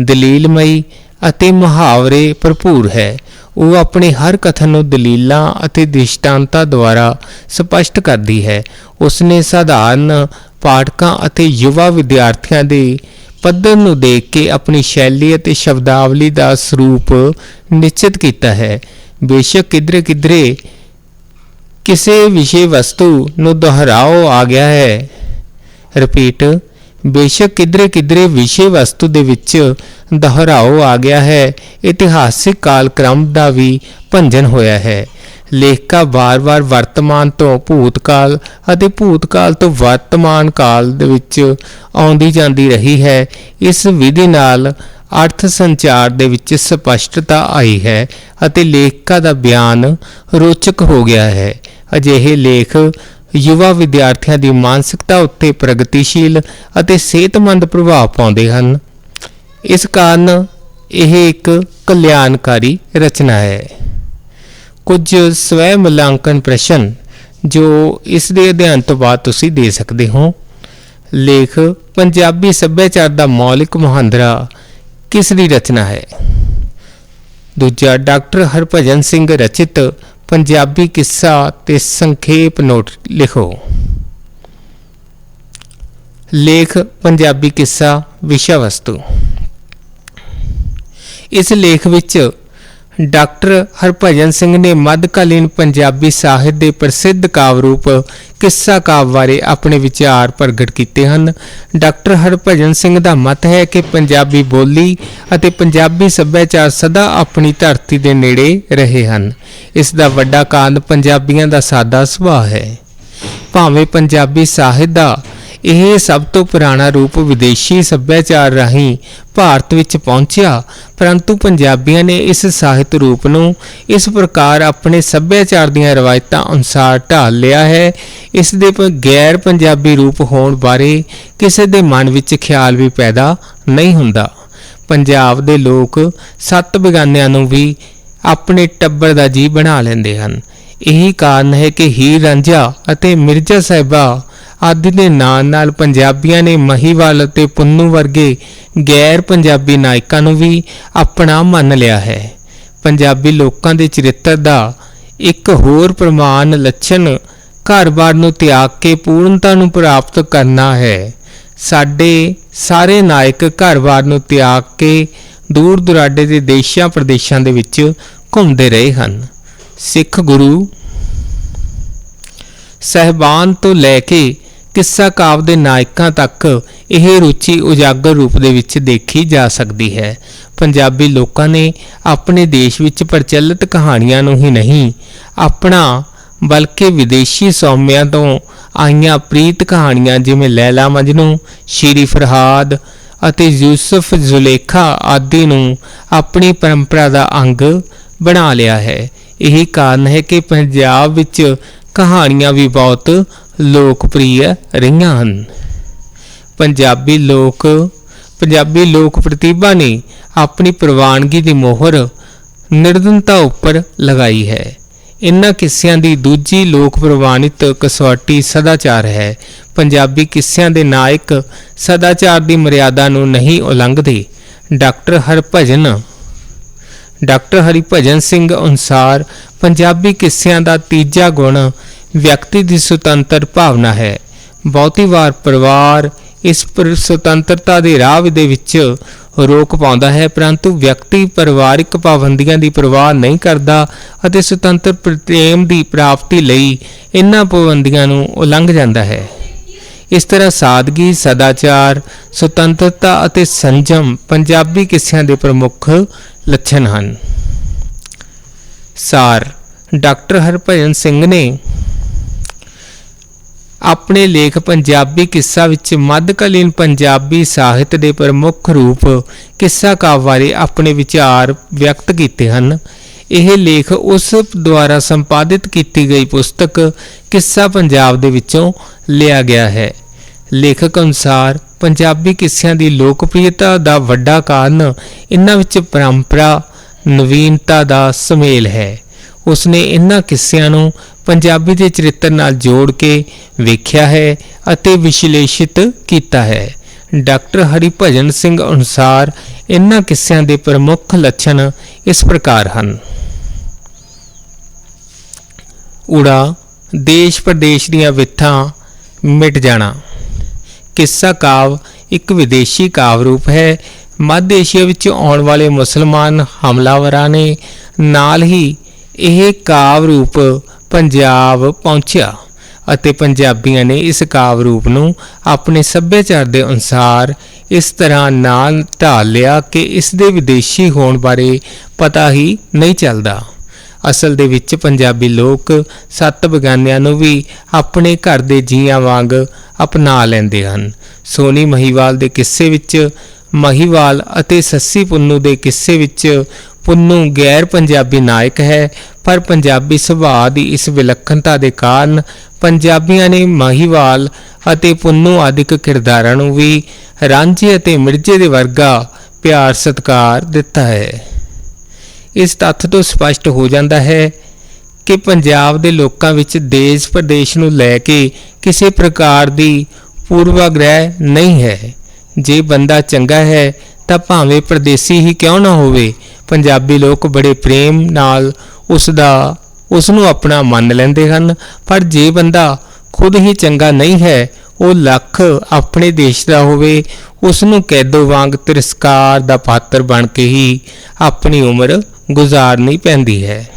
ਦਲੀਲਮਈ ਅਤੇ ਮੁਹਾਵਰੇ ਭਰਪੂਰ ਹੈ। ਉਹ ਆਪਣੇ ਹਰ ਕਥਨ ਨੂੰ ਦਲੀਲਾਂ ਅਤੇ ਦ੍ਰਿਸ਼ਟਾਂਤਾਂ ਦੁਆਰਾ ਸਪਸ਼ਟ ਕਰਦੀ ਹੈ। ਉਸਨੇ ਸਾਧਾਰਨ ਪਾਠਕਾਂ ਅਤੇ ਯੁਵਾ ਵਿਦਿਆਰਥੀਆਂ ਦੇ ਪੱਧਰ ਨੂੰ ਦੇਖ ਕੇ ਆਪਣੀ ਸ਼ੈਲੀ ਅਤੇ ਸ਼ਬਦਾਵਲੀ ਦਾ ਸਰੂਪ ਨਿਸ਼ਚਿਤ ਕੀਤਾ ਹੈ। ਬੇਸ਼ੱਕ ਕਿਧਰੇ ਕਿਧਰੇ ਕਿਸੇ ਵਿਸ਼ੇ ਵਸਤੂ ਨੂੰ ਦੁਹਰਾਓ ਆ ਗਿਆ ਹੈ। ਰਿਪੀਟ ਬੇਸ਼ੱਕ ਕਿਧਰੇ ਕਿਧਰੇ ਵਿਸ਼ੇ ਵਸਤੂ ਦੇ ਵਿੱਚ ਦੁਹਰਾਓ ਆ ਗਿਆ ਹੈ, ਇਤਿਹਾਸਿਕ ਕਾਲਕ੍ਰਮ ਦਾ ਵੀ ਭੰਜਨ ਹੋਇਆ ਹੈ। ਲੇਖਕਾ ਵਾਰ-ਵਾਰ ਵਰਤਮਾਨ ਤੋਂ ਭੂਤਕਾਲ ਅਤੇ ਭੂਤਕਾਲ ਤੋਂ ਵਰਤਮਾਨ ਕਾਲ ਦੇ ਵਿੱਚ ਆਉਂਦੀ ਜਾਂਦੀ ਰਹੀ ਹੈ। ਇਸ ਵਿਧੀ ਨਾਲ ਅਰਥ ਸੰਚਾਰ ਦੇ ਵਿੱਚ ਸਪਸ਼ਟਤਾ ਆਈ ਹੈ ਅਤੇ ਲੇਖਕਾ ਦਾ ਬਿਆਨ ਰੋਚਕ ਹੋ ਗਿਆ ਹੈ। ਅਜਿਹੇ ਲੇਖ ਯੁਵਾ ਵਿਦਿਆਰਥੀਆਂ ਦੀ ਮਾਨਸਿਕਤਾ ਉੱਤੇ ਪ੍ਰਗਤੀਸ਼ੀਲ ਅਤੇ ਸਿਹਤਮੰਦ ਪ੍ਰਭਾਵ ਪਾਉਂਦੇ ਹਨ। ਇਸ ਕਾਰਨ ਇਹ ਇੱਕ ਕਲਿਆਣਕਾਰੀ ਰਚਨਾ ਹੈ। ਕੁਝ ਸਵੈ ਮੁਲਾਂਕਣ ਪ੍ਰਸ਼ਨ ਜੋ ਇਸ ਦੇ ਅਧਿਐਨ ਤੋਂ ਬਾਅਦ ਤੁਸੀਂ ਦੇ ਸਕਦੇ ਹੋ। ਲੇਖ ਪੰਜਾਬੀ ਸੱਭਿਆਚਾਰ ਦਾ ਮੌਲਿਕ ਮੁਹਾਂਦਰਾ ਕਿਸ ਦੀ ਰਚਨਾ ਹੈ? ਦੂਜਾ, ਡਾਕਟਰ ਹਰਭਜਨ ਸਿੰਘ ਰਚਿਤ ਪੰਜਾਬੀ ਕਿੱਸਾ ਤੇ ਸੰਖੇਪ ਨੋਟ ਲਿਖੋ। ਲੇਖ ਪੰਜਾਬੀ ਕਿੱਸਾ ਵਿਸ਼ਾ ਵਸਤੂ। ਇਸ ਲੇਖ ਵਿੱਚ ਡਾਕਟਰ ਹਰਭਜਨ ਸਿੰਘ ਨੇ ਮੱਧਕਾਲੀਨ ਪੰਜਾਬੀ ਸਾਹਿਤ ਦੇ ਪ੍ਰਸਿੱਧ ਕਾਵਿ ਰੂਪ ਕਿੱਸਾ ਕਾਵਿ ਬਾਰੇ ਆਪਣੇ ਵਿਚਾਰ ਪ੍ਰਗਟ ਕੀਤੇ ਹਨ। ਡਾਕਟਰ ਹਰਭਜਨ ਸਿੰਘ ਦਾ ਮਤ ਹੈ ਕਿ ਪੰਜਾਬੀ ਬੋਲੀ ਅਤੇ ਪੰਜਾਬੀ ਸੱਭਿਆਚਾਰ ਸਦਾ ਆਪਣੀ ਧਰਤੀ ਦੇ ਨੇੜੇ ਰਹੇ ਹਨ। ਇਸ ਦਾ ਵੱਡਾ ਕਾਰਨ ਪੰਜਾਬੀਆਂ ਦਾ ਸਾਦਾ ਸੁਭਾਅ ਹੈ। ਭਾਵੇਂ ਪੰਜਾਬੀ ਸਾਹਿਤ ਦਾ ਇਹ ਸਭ ਤੋਂ ਪੁਰਾਣਾ ਰੂਪ ਵਿਦੇਸ਼ੀ ਸੱਭਿਆਚਾਰ ਰਾਹੀਂ ਭਾਰਤ ਵਿੱਚ ਪਹੁੰਚਿਆ। ਪਰੰਤੂ ਪੰਜਾਬੀਆਂ ਨੇ ਇਸ ਸਾਹਿਤ ਰੂਪ ਨੂੰ ਇਸ ਪ੍ਰਕਾਰ ਆਪਣੇ ਸੱਭਿਆਚਾਰ ਦੀਆਂ ਰਵਾਇਤਾਂ ਅਨੁਸਾਰ ਢਾਲ ਲਿਆ ਹੈ। ਇਸ ਦੇ ਗੈਰ ਪੰਜਾਬੀ ਰੂਪ ਹੋਣ ਬਾਰੇ ਕਿਸੇ ਦੇ ਮਨ ਵਿੱਚ ਖਿਆਲ ਵੀ ਪੈਦਾ ਨਹੀਂ ਹੁੰਦਾ। ਪੰਜਾਬ ਦੇ ਲੋਕ ਸੱਤ ਬੇਗਾਨਿਆਂ ਨੂੰ ਵੀ ਆਪਣੇ ਟੱਬਰ ਦਾ ਜੀ ਬਣਾ ਲੈਂਦੇ ਹਨ। ਇਹੀ ਕਾਰਨ ਹੈ ਕਿ ਹੀਰ ਰਾਂਝਾ ਅਤੇ ਮਿਰਜ਼ਾ ਸਾਹਿਬਾ ਆਦਿ ਦੇ ਨਾਂ ਨਾਲ ਪੰਜਾਬੀਆਂ ਨੇ ਮਹੀਵਾਲ ਅਤੇ ਪੁੰਨੂ ਵਰਗੇ ਗੈਰ ਪੰਜਾਬੀ ਨਾਇਕਾਂ ਨੂੰ ਵੀ ਆਪਣਾ ਮੰਨ ਲਿਆ ਹੈ। ਪੰਜਾਬੀ ਲੋਕਾਂ ਦੇ ਚਰਿੱਤਰ ਦਾ ਇੱਕ ਹੋਰ ਪ੍ਰਮਾਣ ਲੱਛਣ ਘਰ-ਬਾਰ ਨੂੰ ਤਿਆਗ ਕੇ ਪੂਰਨਤਾ ਨੂੰ ਪ੍ਰਾਪਤ ਕਰਨਾ ਹੈ। ਸਾਡੇ ਸਾਰੇ ਨਾਇਕ ਘਰ-ਬਾਰ ਨੂੰ ਤਿਆਗ ਕੇ ਦੂਰ ਦੁਰਾਡੇ ਦੇ ਦੇਸ਼ਾਂ ਪ੍ਰਦੇਸ਼ਾਂ ਦੇ ਵਿੱਚ ਘੁੰਮਦੇ ਰਹੇ ਹਨ। ਸਿੱਖ ਗੁਰੂ ਸਹਿਬਾਨ ਤੋਂ ਲੈ ਕੇ ਕਿੱਸਾ ਕਾਵ ਦੇ ਨਾਇਕਾਂ ਤੱਕ ਇਹ ਰੁਚੀ ਉਜਾਗਰ ਰੂਪ ਦੇ ਵਿੱਚ ਦੇਖੀ ਜਾ ਸਕਦੀ ਹੈ। ਪੰਜਾਬੀ ਲੋਕਾਂ ਨੇ ਆਪਣੇ ਦੇਸ਼ ਵਿੱਚ ਪ੍ਰਚਲਿਤ ਕਹਾਣੀਆਂ ਨੂੰ ਹੀ ਨਹੀਂ, ਆਪਣਾ ਬਲਕਿ ਵਿਦੇਸ਼ੀ ਸੌਮਿਆਂ ਤੋਂ ਆਈਆਂ ਪ੍ਰੀਤ ਕਹਾਣੀਆਂ ਜਿਵੇਂ ਲੈਲਾ ਮਜਨੂ, ਸ਼ੀਰੀ ਫਰਹਾਦ ਅਤੇ ਯੂਸਫ ਜ਼ੁਲੇਖਾ ਆਦਿ ਨੂੰ ਆਪਣੀ ਪਰੰਪਰਾ ਦਾ ਅੰਗ ਬਣਾ ਲਿਆ ਹੈ। ਇਹੀ ਕਾਰਨ ਹੈ ਕਿ ਪੰਜਾਬ ਵਿੱਚ ਕਹਾਣੀਆਂ ਵੀ ਬਹੁਤ ਲੋਕਪ੍ਰਿਯ ਰਹੀਆਂ ਹਨ। ਪੰਜਾਬੀ ਲੋਕ ਪੰਜਾਬੀ ਲੋਕ ਪ੍ਰਤਿਭਾ ਨੇ ਆਪਣੀ ਪ੍ਰਵਾਨਗੀ ਦੀ ਮੋਹਰ ਨਿਰਦਨਤਾ ਉੱਪਰ ਲਗਾਈ ਹੈ। ਇਨ੍ਹਾਂ ਕਿੱਸਿਆਂ ਦੀ ਦੂਜੀ ਲੋਕ ਪ੍ਰਵਾਨਿਤ ਕਸੌਟੀ ਸਦਾਚਾਰ ਹੈ। ਪੰਜਾਬੀ ਕਿੱਸਿਆਂ ਦੇ ਨਾਇਕ ਸਦਾਚਾਰ ਦੀ ਮਰਿਆਦਾ ਨੂੰ ਨਹੀਂ ਉਲੰਘਦੇ। ਡਾਕਟਰ ਹਰਭਜਨ, ਡਾਕਟਰ ਹਰਿਭਜਨ ਸਿੰਘ ਅਨੁਸਾਰ ਪੰਜਾਬੀ ਕਿੱਸਿਆਂ ਦਾ ਤੀਜਾ ਗੁਣ ਵਿਅਕਤੀ ਦੀ ਸੁਤੰਤਰ ਭਾਵਨਾ ਹੈ। ਬਹੁਤੀ ਵਾਰ ਪਰਿਵਾਰ ਇਸ ਪਰ ਸੁਤੰਤਰਤਾ ਦੇ ਰਾਹ ਦੇ ਵਿੱਚ ਰੋਕ ਪਾਉਂਦਾ ਹੈ, ਪਰੰਤੂ ਵਿਅਕਤੀ ਪਰਿਵਾਰਿਕ ਪਾਬੰਦੀਆਂ ਦੀ ਪਰਵਾਹ ਨਹੀਂ ਕਰਦਾ ਅਤੇ ਸੁਤੰਤਰ ਪ੍ਰੇਮ ਦੀ ਪ੍ਰਾਪਤੀ ਲਈ ਇਨ੍ਹਾਂ ਪਾਬੰਦੀਆਂ ਨੂੰ ਉਲੰਘ ਜਾਂਦਾ ਹੈ। ਇਸ ਤਰ੍ਹਾਂ ਸਾਦਗੀ, ਸਦਾਚਾਰ, ਸੁਤੰਤਰਤਾ ਅਤੇ ਸੰਜਮ ਪੰਜਾਬੀ ਕਿੱਸਿਆਂ ਦੇ ਪ੍ਰਮੁੱਖ ਲੱਛਣ ਹਨ। ਸਾਰ, ਡਾਕਟਰ ਹਰਭਜਨ ਸਿੰਘ ਨੇ ਆਪਣੇ ਲੇਖ ਪੰਜਾਬੀ ਕਿੱਸਾ ਵਿੱਚ ਮੱਧਕਾਲੀਨ ਪੰਜਾਬੀ ਸਾਹਿਤ ਦੇ ਪ੍ਰਮੁੱਖ ਰੂਪ ਕਿੱਸਾ ਕਾਵਿ ਬਾਰੇ ਆਪਣੇ ਵਿਚਾਰ ਵਿਅਕਤ ਕੀਤੇ ਹਨ। ਇਹ ਲੇਖ ਉਸ ਦੁਆਰਾ ਸੰਪਾਦਿਤ ਕੀਤੀ ਗਈ ਪੁਸਤਕ ਕਿੱਸਾ ਪੰਜਾਬ ਦੇ ਵਿੱਚੋਂ ਲਿਆ ਗਿਆ ਹੈ। ਲੇਖਕ ਅਨੁਸਾਰ ਪੰਜਾਬੀ ਕਿੱਸਿਆਂ ਦੀ ਲੋਕਪ੍ਰਿਯਤਾ ਦਾ ਵੱਡਾ ਕਾਰਨ ਇਹਨਾਂ ਵਿੱਚ ਪਰੰਪਰਾ, ਨਵੀਨਤਾ ਦਾ ਸੁਮੇਲ ਹੈ। ਉਸਨੇ ਇਹਨਾਂ ਕਿੱਸਿਆਂ ਨੂੰ ਪੰਜਾਬੀ ਦੇ ਚਰਿੱਤਰ ਨਾਲ ਜੋੜ ਕੇ ਵੇਖਿਆ ਹੈ ਅਤੇ ਵਿਸ਼ਲੇਸ਼ਿਤ ਕੀਤਾ ਹੈ। ਡਾਕਟਰ ਹਰੀਭਜਨ ਸਿੰਘ ਅਨੁਸਾਰ ਇਹਨਾਂ ਕਿੱਸਿਆਂ ਦੇ ਪ੍ਰਮੁੱਖ ਲੱਛਣ ਇਸ ਪ੍ਰਕਾਰ ਹਨ। ਉੜਾ, ਦੇਸ਼ ਪ੍ਰਦੇਸ਼ ਦੀਆਂ ਵਿਥਾਂ ਮਿਟ ਜਾਣਾ। ਕਿੱਸਾ ਕਾਵ ਇੱਕ ਵਿਦੇਸ਼ੀ ਕਾਵ ਰੂਪ ਹੈ। ਮੱਧ ਏਸ਼ੀਆ ਵਿੱਚ ਆਉਣ ਵਾਲੇ ਮੁਸਲਮਾਨ ਹਮਲਾਵਰਾਂ ਨੇ ਨਾਲ ਹੀ ਇਹ ਕਾਵ ਰੂਪ ਪੰਜਾਬ ਪਹੁੰਚਿਆ ਅਤੇ ਪੰਜਾਬੀਆਂ ਨੇ ਇਸ ਕਾਵ ਰੂਪ ਨੂੰ ਆਪਣੇ ਸੱਭਿਆਚਾਰ ਦੇ ਅਨੁਸਾਰ ਇਸ ਤਰ੍ਹਾਂ ਨਾਲ ਢਾਲ ਲਿਆ ਕਿ ਇਸ ਦੇ ਵਿਦੇਸ਼ੀ ਹੋਣ ਬਾਰੇ ਪਤਾ ਹੀ ਨਹੀਂ ਚੱਲਦਾ। ਅਸਲ ਦੇ ਵਿੱਚ ਪੰਜਾਬੀ ਲੋਕ ਸੱਤ ਬਗਾਨਿਆਂ ਨੂੰ ਵੀ ਆਪਣੇ ਘਰ ਦੇ ਜੀਆਂ ਵਾਂਗ ਅਪਣਾ ਲੈਂਦੇ ਹਨ। ਸੋਨੀ ਮਹੀਵਾਲ ਦੇ ਕਿੱਸੇ ਵਿੱਚ, ਮਹੀਵਾਲ ਅਤੇ ਸੱਸੀ ਪੁੰਨੂ ਦੇ ਕਿੱਸੇ ਵਿੱਚ ਪੁੰਨੂ ਗੈਰ ਪੰਜਾਬੀ ਨਾਇਕ ਹੈ, ਪਰ ਪੰਜਾਬੀ ਸੁਭਾਅ ਦੀ ਇਸ ਵਿਲੱਖਣਤਾ ਦੇ ਕਾਰਨ ਪੰਜਾਬੀਆਂ ਨੇ ਮਾਹੀਵਾਲ ਅਤੇ ਪੁੰਨੂ ਆਦਿਕ ਕਿਰਦਾਰਾਂ ਨੂੰ ਵੀ ਰਾਂਝੇ ਅਤੇ ਮਿਰਜ਼ੇ ਦੇ ਵਰਗਾ ਪਿਆਰ ਸਤਿਕਾਰ ਦਿੱਤਾ ਹੈ। ਇਸ ਤੱਥ ਤੋਂ ਸਪਸ਼ਟ ਹੋ ਜਾਂਦਾ ਹੈ ਕਿ ਪੰਜਾਬ ਦੇ ਲੋਕਾਂ ਵਿੱਚ ਦੇਸ਼ ਪ੍ਰਦੇਸ਼ ਨੂੰ ਲੈ ਕੇ ਕਿਸੇ ਪ੍ਰਕਾਰ ਦੀ ਪੂਰਵਾਗ੍ਰਹਿ ਨਹੀਂ ਹੈ। ਜੇ ਬੰਦਾ ਚੰਗਾ ਹੈ ਤਾਂ ਭਾਵੇਂ ਪਰਦੇਸੀ ਹੀ ਕਿਉਂ ਨਾ ਹੋਵੇ ਪੰਜਾਬੀ ਲੋਕ ਬੜੇ ਪ੍ਰੇਮ ਨਾਲ ਉਸ ਦਾ ਉਸ ਨੂੰ ਆਪਣਾ ਮੰਨ ਲੈਂਦੇ ਹਨ। ਪਰ ਜੇ ਬੰਦਾ ਖੁਦ ਹੀ ਚੰਗਾ ਨਹੀਂ ਹੈ, ਉਹ ਲੱਖ ਆਪਣੇ ਦੇਸ਼ ਦਾ ਹੋਵੇ ਉਸ ਨੂੰ ਕੈਦੋ ਵਾਂਗ ਤਿਰਸਕਾਰ ਦਾ ਪਾਤਰ ਬਣ ਕੇ ਹੀ ਆਪਣੀ ਉਮਰ ਗੁਜ਼ਾਰਨੀ ਪੈਂਦੀ ਹੈ।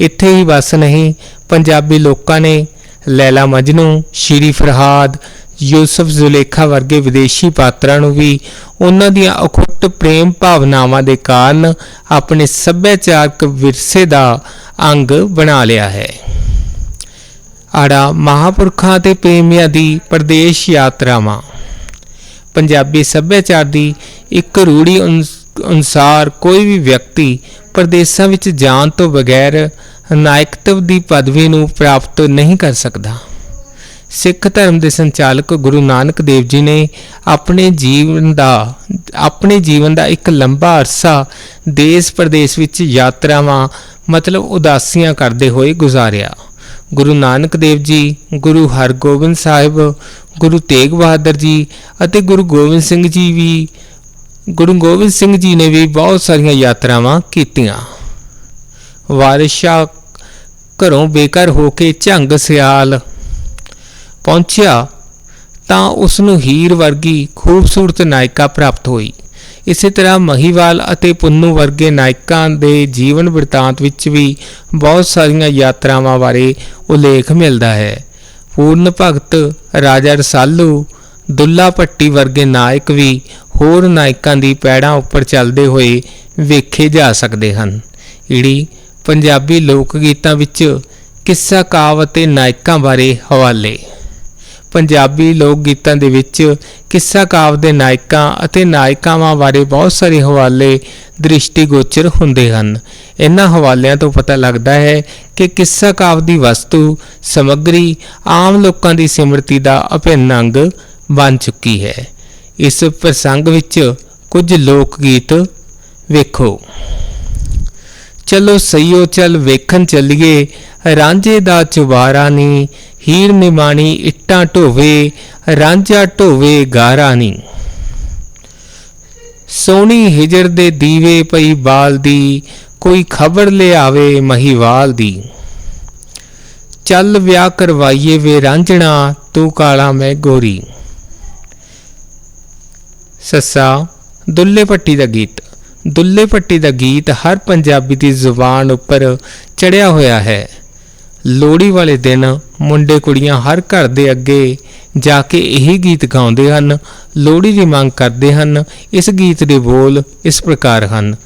ਇੱਥੇ ਹੀ ਬਸ ਨਹੀਂ, ਪੰਜਾਬੀ ਲੋਕਾਂ ਨੇ, ਲੈਲਾ ਮਜਨੂ, ਸ਼ੀਰੀ ਫਰਹਾਦ ਯੂਸਫ ਜ਼ੁਲੇਖਾ ਵਰਗੇ ਵਿਦੇਸ਼ੀ ਪਾਤਰਾਂ ਨੂੰ ਵੀ ਉਹਨਾਂ ਦੀਆਂ ਅਖੁੱਟ ਪ੍ਰੇਮ ਭਾਵਨਾਵਾਂ ਦੇ ਕਾਰਨ ਆਪਣੇ ਸੱਭਿਆਚਾਰਕ ਵਿਰਸੇ ਦਾ ਅੰਗ ਬਣਾ ਲਿਆ ਹੈ। ਆੜਾ ਮਹਾਪੁਰਖਾਂ ਤੇ ਪ੍ਰੇਮੀਆਂ ਦੀ ਪ੍ਰਦੇਸ਼ ਯਾਤਰਾਵਾਂ। ਪੰਜਾਬੀ ਸੱਭਿਆਚਾਰ ਦੀ ਇੱਕ ਰੂੜੀ ਅਨੁਸਾਰ ਕੋਈ ਵੀ ਵਿਅਕਤੀ ਪ੍ਰਦੇਸ਼ਾਂ ਵਿੱਚ ਜਾਣ ਤੋਂ ਬਗੈਰ ਨਾਇਕਤਵ ਦੀ ਪਦਵੀ ਨੂੰ ਪ੍ਰਾਪਤ ਨਹੀਂ ਕਰ ਸਕਦਾ। ਸਿੱਖ ਧਰਮ ਦੇ ਸੰਚਾਲਕ ਗੁਰੂ ਨਾਨਕ ਦੇਵ ਜੀ ਨੇ ਆਪਣੇ ਜੀਵਨ ਦਾ, ਆਪਣੇ ਜੀਵਨ ਦਾ ਇੱਕ ਲੰਬਾ ਅਰਸਾ ਦੇਸ਼ ਪ੍ਰਦੇਸ਼ ਵਿੱਚ ਯਾਤਰਾਵਾਂ, ਮਤਲਬ ਉਦਾਸੀਆਂ ਕਰਦੇ ਹੋਏ ਗੁਜ਼ਾਰਿਆ। ਗੁਰੂ ਨਾਨਕ ਦੇਵ ਜੀ, ਗੁਰੂ ਹਰਗੋਬਿੰਦ ਸਾਹਿਬ, ਗੁਰੂ ਤੇਗ ਬਹਾਦਰ ਜੀ ਅਤੇ ਗੁਰੂ ਗੋਬਿੰਦ ਸਿੰਘ ਜੀ ਵੀ, ਗੁਰੂ ਗੋਬਿੰਦ ਸਿੰਘ ਜੀ ਨੇ ਵੀ ਬਹੁਤ ਸਾਰੀਆਂ ਯਾਤਰਾਵਾਂ ਕੀਤੀਆਂ। ਵਾਰਿਸ ਘਰੋਂ ਬੇਕਾਰ ਹੋ ਕੇ ਝੰਗ ਸਿਆਲ ਪਹੁੰਚਿਆ ਤਾਂ ਉਸ ਨੂੰ ਹੀਰ ਵਰਗੀ ਖੂਬਸੂਰਤ ਨਾਇਕਾ ਪ੍ਰਾਪਤ ਹੋਈ। ਇਸੇ ਤਰ੍ਹਾਂ ਮਹੀਵਾਲ ਅਤੇ ਪੁੰਨੂ ਵਰਗੇ ਨਾਇਕਾਂ ਦੇ ਜੀਵਨ ਬਿਰਤਾਂਤ ਵਿੱਚ ਵੀ ਬਹੁਤ ਸਾਰੀਆਂ ਯਾਤਰਾਵਾਂ ਬਾਰੇ ਉਲੇਖ ਮਿਲਦਾ ਹੈ। ਪੂਰਨ ਭਗਤ ਰਾਜਾ ਰਸਾਲੂ, ਦੁੱਲਾ ਭੱਟੀ ਵਰਗੇ ਨਾਇਕ ਵੀ ਹੋਰ ਨਾਇਕਾਂ ਦੀ ਪੈੜਾਂ ਉੱਪਰ ਚੱਲਦੇ ਹੋਏ ਵੇਖੇ ਜਾ ਸਕਦੇ ਹਨ। ਈੜੀ ਪੰਜਾਬੀ ਲੋਕ ਗੀਤਾਂ ਵਿੱਚ ਕਿੱਸਾ ਕਾਵ ਅਤੇ ਨਾਇਕਾਂ ਬਾਰੇ ਹਵਾਲੇ। ਪੰਜਾਬੀ ਲੋਕ ਗੀਤਾਂ ਦੇ ਵਿੱਚ ਕਿੱਸਾ ਕਾਵ ਦੇ ਨਾਇਕਾਂ ਅਤੇ ਨਾਇਕਾਵਾਂ ਬਾਰੇ ਬਹੁਤ ਸਾਰੇ ਹਵਾਲੇ ਦ੍ਰਿਸ਼ਟੀਗੋਚਰ ਹੁੰਦੇ ਹਨ। ਇਹਨਾਂ ਹਵਾਲਿਆਂ ਤੋਂ ਪਤਾ ਲੱਗਦਾ ਹੈ ਕਿ ਕਿੱਸਾ ਕਾਵ ਦੀ ਵਸਤੂ, ਸਮੱਗਰੀ ਆਮ ਲੋਕਾਂ ਦੀ ਸਿਮਰਤੀ ਦਾ ਅਭਿੰਨ ਅੰਗ ਬਣ ਚੁੱਕੀ ਹੈ। ਇਸ ਪ੍ਰਸੰਗ ਵਿੱਚ ਕੁਝ ਲੋਕ ਗੀਤ ਵੇਖੋ। ਚਲੋ ਸਈਓ ਚੱਲ ਵੇਖਣ ਚੱਲੀਏ, ਰਾਂਝੇ ਦਾ ਚੁਬਾਰਾ ਨੀ, ਹੀਰ ਨਿਮਾਣੀ ਇੱਟਾਂ ਢੋਵੇ, ਰਾਂਝਾ ਢੋਵੇ ਗਾਰਾ ਨੀ। ਸੋਹਣੀ ਹਿਜਰ ਦੇ ਦੀਵੇ ਪਈ ਬਾਲ ਦੀ, ਕੋਈ ਖਬਰ ਲਿਆਵੇ ਮਹੀਵਾਲ ਦੀ। ਚੱਲ ਵਿਆਹ ਕਰਵਾਈਏ ਵੇ ਰਾਂਝਣਾ, ਤੂੰ ਕਾਲਾ ਮੈਂ ਗੋਰੀ। ਸੱਸਾ, ਦੁੱਲੇ ਪੱਟੀ ਦਾ ਗੀਤ। ਦੁੱਲੇ ਭੱਟੀ ਦਾ ਗੀਤ ਹਰ ਪੰਜਾਬੀ ਦੀ ਜ਼ੁਬਾਨ ਉੱਪਰ ਚੜਿਆ ਹੋਇਆ ਹੈ। ਲੋਹੜੀ ਵਾਲੇ ਦਿਨ ਮੁੰਡੇ ਕੁੜੀਆਂ ਹਰ ਘਰ ਦੇ ਅੱਗੇ ਜਾ ਕੇ ਇਹ ਗੀਤ ਗਾਉਂਦੇ ਹਨ, ਲੋਹੜੀ ਦੀ ਮੰਗ ਕਰਦੇ ਹਨ, ਇਸ ਗੀਤ ਦੇ ਬੋਲ ਇਸ ਪ੍ਰਕਾਰ ਹਨ।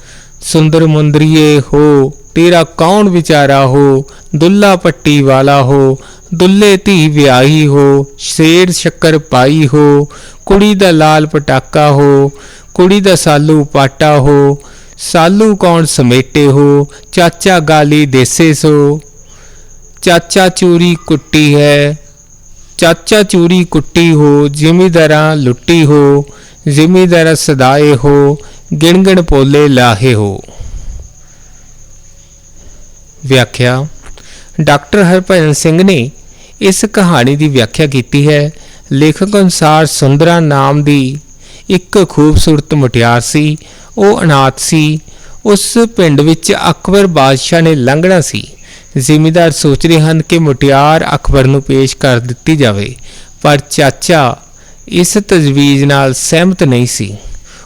ਸੁੰਦਰ ਮੁੰਦਰੀਏ ਹੋ, ਤੇਰਾ ਕੌਣ ਵਿਚਾਰਾ ਹੋ, ਦੁੱਲਾ ਪੱਟੀ ਵਾਲਾ ਹੋ, ਦੁੱਲੇ ਧੀ ਵਿਆਹੀ ਹੋ, ਸ਼ੇਰ ਸ਼ੱਕਰ ਪਾਈ ਹੋ, ਕੁੜੀ ਦਾ ਲਾਲ ਪਟਾਕਾ ਹੋ ਕੁੜੀ ਦਾ ਸਾਲੂ ਪਾਟਾ ਹੋ, ਸਾਲੂ ਕੌਣ ਸਮੇਟੇ ਹੋ, ਚਾਚਾ ਗਾਲੀ ਦੇਸੇ ਸੋ। ਚਾਚਾ ਚੂਰੀ ਕੁੱਟੀ ਹੈ, ਚਾਚਾ ਚੂਰੀ ਕੁੱਟੀ ਹੋ, ਜ਼ਿਮੀਦਾਰਾਂ ਲੁੱਟੀ ਹੋ, ਜ਼ਿਮੀਦਾਰ ਸਦਾਏ ਹੋ ਗਿਣ ਗਿਣ ਪੋਲੇ ਲਾਹੇ ਹੋ। ਵਿਆਖਿਆ, ਡਾਕਟਰ ਹਰਭਜਨ ਸਿੰਘ ਨੇ ਇਸ ਕਹਾਣੀ ਦੀ ਵਿਆਖਿਆ ਕੀਤੀ ਹੈ। ਲੇਖਕ ਅਨੁਸਾਰ ਸੁੰਦਰਾ ਨਾਮ ਦੀ ਇੱਕ ਖੂਬਸੂਰਤ ਮੁਟਿਆਰ ਸੀ, ਉਹ ਅਨਾਥ ਸੀ, ਉਸ ਪਿੰਡ ਵਿੱਚ ਅਕਬਰ ਬਾਦਸ਼ਾਹ ਨੇ ਲੰਘਣਾ ਸੀ। ਜ਼ਿਮੀਦਾਰ ਸੋਚ ਰਹੇ ਹਨ ਕਿ ਮੁਟਿਆਰ ਅਕਬਰ ਨੂੰ ਪੇਸ਼ ਕਰ ਦਿੱਤੀ ਜਾਵੇ, ਪਰ ਚਾਚਾ ਇਸ ਤਜਵੀਜ਼ ਨਾਲ ਸਹਿਮਤ ਨਹੀਂ ਸੀ।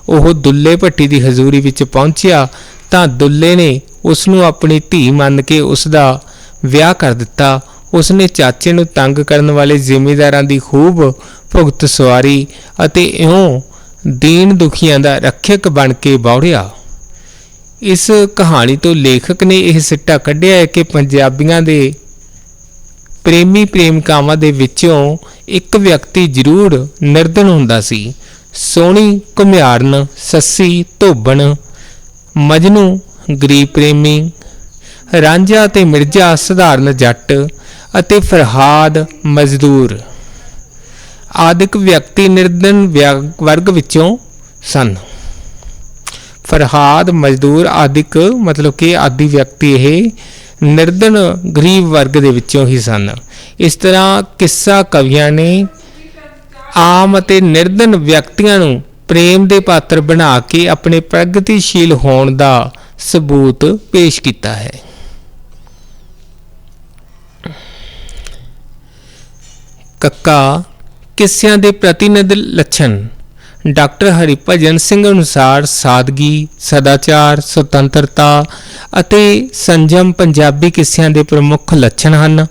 ਉਹ ਦੁੱਲੇ ਭੱਟੀ ਦੀ ਹਜ਼ੂਰੀ ਵਿੱਚ ਪਹੁੰਚਿਆ ਤਾਂ ਦੁੱਲੇ ਨੇ ਉਸ ਨੂੰ ਆਪਣੀ ਧੀ ਮੰਨ ਕੇ ਉਸ ਦਾ ਵਿਆਹ ਕਰ ਦਿੱਤਾ। ਉਸ ਨੇ ਚਾਚੇ ਨੂੰ ਤੰਗ ਕਰਨ ਵਾਲੇ ਜ਼ਿਮੀਦਾਰਾਂ ਦੀ ਖੂਬ ਭੁਗਤ ਸਵਾਰੀ ਅਤੇ ਇਉਂ ਦੀਨ ਦੁਖੀਆਂ ਦਾ ਰੱਖਿਅਕ ਬਣ ਕੇ ਬੌੜਿਆ ਇਸ ਕਹਾਣੀ ਤੋਂ ਲੇਖਕ ਨੇ ਇਹ ਸਿੱਟਾ ਕੱਢਿਆ ਹੈ ਕਿ ਪੰਜਾਬੀਆਂ ਦੇ ਪ੍ਰੇਮੀ ਪ੍ਰੇਮਿਕਾਵਾਂ ਦੇ ਵਿੱਚੋਂ ਇੱਕ ਵਿਅਕਤੀ ਜ਼ਰੂਰ ਨਿਰਧਨ ਹੁੰਦਾ ਸੀ। ਸੋਹਣੀ ਘੁਮਿਆਰਨ, ਸੱਸੀ ਧੋਬਣ, ਮਜਨੂ, ਗਰੀਬ ਪ੍ਰੇਮੀ, ਰਾਂਝਾ ਤੇ ਮਿਰਜ਼ਾ, ਸਧਾਰਨ ਜੱਟ ਅਤੇ ਫਰਹਾਦ ਮਜ਼ਦੂਰ। ਆਦਿਕ ਵਿਅਕਤੀ ਨਿਰਧਨ ਵਿਆ- ਵਰਗ ਵਿੱਚੋਂ ਸਨ। ਫਰਹਾਦ, ਮਜ਼ਦੂਰ ਆਦਿਕ, ਮਤਲਬ ਕਿ ਆਦਿ ਵਿਅਕਤੀ ਇਹ ਨਿਰਧਨ ਗਰੀਬ ਵਰਗ ਦੇ ਵਿੱਚੋਂ ਹੀ ਸਨ। ਇਸ ਤਰ੍ਹਾਂ ਕਿੱਸਾ ਕਵੀਆਂ ਨੇ ਆਮ ਅਤੇ ਨਿਰਧਨ ਵਿਅਕਤੀਆਂ ਨੂੰ ਪ੍ਰੇਮ ਦੇ ਪਾਤਰ ਬਣਾ ਕੇ ਆਪਣੇ ਪ੍ਰਗਤੀਸ਼ੀਲ ਹੋਣ ਦਾ ਸਬੂਤ ਪੇਸ਼ ਕੀਤਾ ਹੈ। ਕੱਕਾ ਕਿੱਸਿਆਂ ਦੇ ਪ੍ਰਤੀਨਿਧ ਲੱਛਣ। ਡਾਕਟਰ ਹਰਿਭਜਨ ਸਿੰਘ ਅਨੁਸਾਰ ਸਾਦਗੀ, ਸਦਾਚਾਰ, ਸੁਤੰਤਰਤਾ ਅਤੇ ਸੰਜਮ ਪੰਜਾਬੀ ਕਿੱਸਿਆਂ ਦੇ ਪ੍ਰਮੁੱਖ ਲੱਛਣ ਹਨ।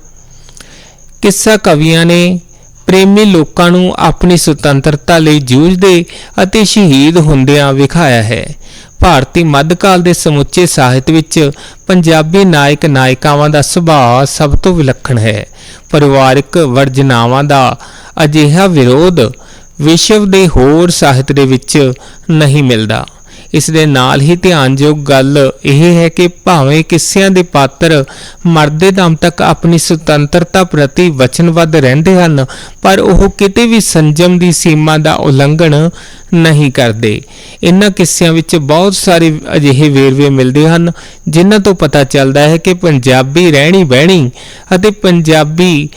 ਕਿੱਸਾ ਕਵੀਆਂ ਨੇ ਪ੍ਰੇਮੀ ਲੋਕਾਂ ਨੂੰ ਆਪਣੀ ਸੁਤੰਤਰਤਾ ਲਈ ਜੂਝਦੇ ਅਤੇ ਸ਼ਹੀਦ ਹੁੰਦਿਆਂ ਵਿਖਾਇਆ ਹੈ। ਭਾਰਤੀ ਮੱਧਕਾਲ ਦੇ ਸਮੁੱਚੇ ਸਾਹਿਤ ਵਿੱਚ ਪੰਜਾਬੀ ਨਾਇਕ ਨਾਇਕਾਵਾਂ ਦਾ ਸੁਭਾਅ ਸਭ ਤੋਂ ਵਿਲੱਖਣ ਹੈ। ਪਰਿਵਾਰਕ ਵਰਜਨਾਵਾਂ ਦਾ ਅਜਿਹਾ ਵਿਰੋਧ ਵਿਸ਼ਵ ਦੇ ਹੋਰ ਸਾਹਿਤ ਦੇ ਵਿੱਚ ਨਹੀਂ ਮਿਲਦਾ। ਇਸ ਦੇ ਨਾਲ ਹੀ ਧਿਆਨਯੋਗ ਗੱਲ ਇਹ ਹੈ ਕਿ ਭਾਵੇਂ ਕਿੱਸਿਆਂ ਦੇ ਪਾਤਰ ਮਰਦੇ ਦਮ ਤੱਕ ਆਪਣੀ ਸੁਤੰਤਰਤਾ ਪ੍ਰਤੀ ਵਚਨਬੱਧ ਰਹਿੰਦੇ ਹਨ, ਪਰ ਉਹ ਕਿਤੇ ਵੀ ਸੰਜਮ ਦੀ ਸੀਮਾ ਦਾ ਉਲੰਘਣ ਨਹੀਂ ਕਰਦੇ। ਇਹਨਾਂ ਕਿੱਸਿਆਂ ਵਿੱਚ ਬਹੁਤ ਸਾਰੇ ਅਜਿਹੇ ਵੇਰਵੇ ਮਿਲਦੇ ਹਨ, ਜਿਨ੍ਹਾਂ ਤੋਂ ਪਤਾ ਚੱਲਦਾ ਹੈ ਕਿ ਪੰਜਾਬੀ ਰਹਿਣੀ ਬਹਿਣੀ ਅਤੇ ਪੰਜਾਬੀ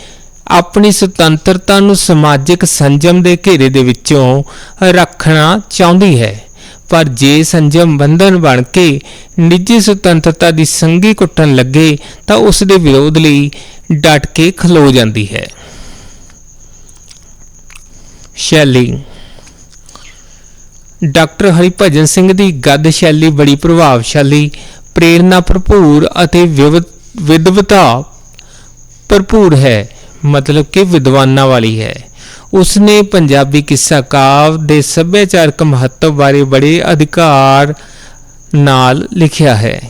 ਆਪਣੀ ਸੁਤੰਤਰਤਾ ਨੂੰ ਸਮਾਜਿਕ ਸੰਜਮ ਦੇ ਘੇਰੇ ਦੇ ਵਿੱਚੋਂ ਰੱਖਣਾ ਚਾਹੁੰਦੀ ਹੈ। ਪਰ ਜੇ ਸੰਜਮ ਬੰਧਨ ਬਣ ਕੇ ਨਿੱਜੀ ਸੁਤੰਤਰਤਾ ਦੀ ਸੰਗੀ ਕੁੱਟਣ ਲੱਗੇ, ਤਾਂ ਉਸ ਦੇ ਵਿਰੋਧ ਲਈ ਡਟ ਕੇ ਖਲੋ ਜਾਂਦੀ ਹੈ। ਸ਼ੈਲੀ। ਡਾਕਟਰ ਹਰਿਭਜਨ ਸਿੰਘ ਦੀ ਗਦ ਸ਼ੈਲੀ ਬੜੀ ਪ੍ਰਭਾਵਸ਼ਾਲੀ ਪ੍ਰੇਰਨਾ ਭਰਪੂਰ ਅਤੇ ਵਿਵ- ਵਿਦਵਤਾ ਭਰਪੂਰ ਹੈ। ਮਤਲਬ ਕਿ ਵਿਦਵਾਨਾਂ ਵਾਲੀ ਹੈ। ਉਸਨੇ ਪੰਜਾਬੀ ਕਿੱਸਾ ਕਾਵ ਦੇ ਸੱਭਿਆਚਾਰਕ ਮਹੱਤਵ ਬਾਰੇ ਬੜੇ ਅਧਿਕਾਰ ਨਾਲ ਲਿਖਿਆ ਹੈ।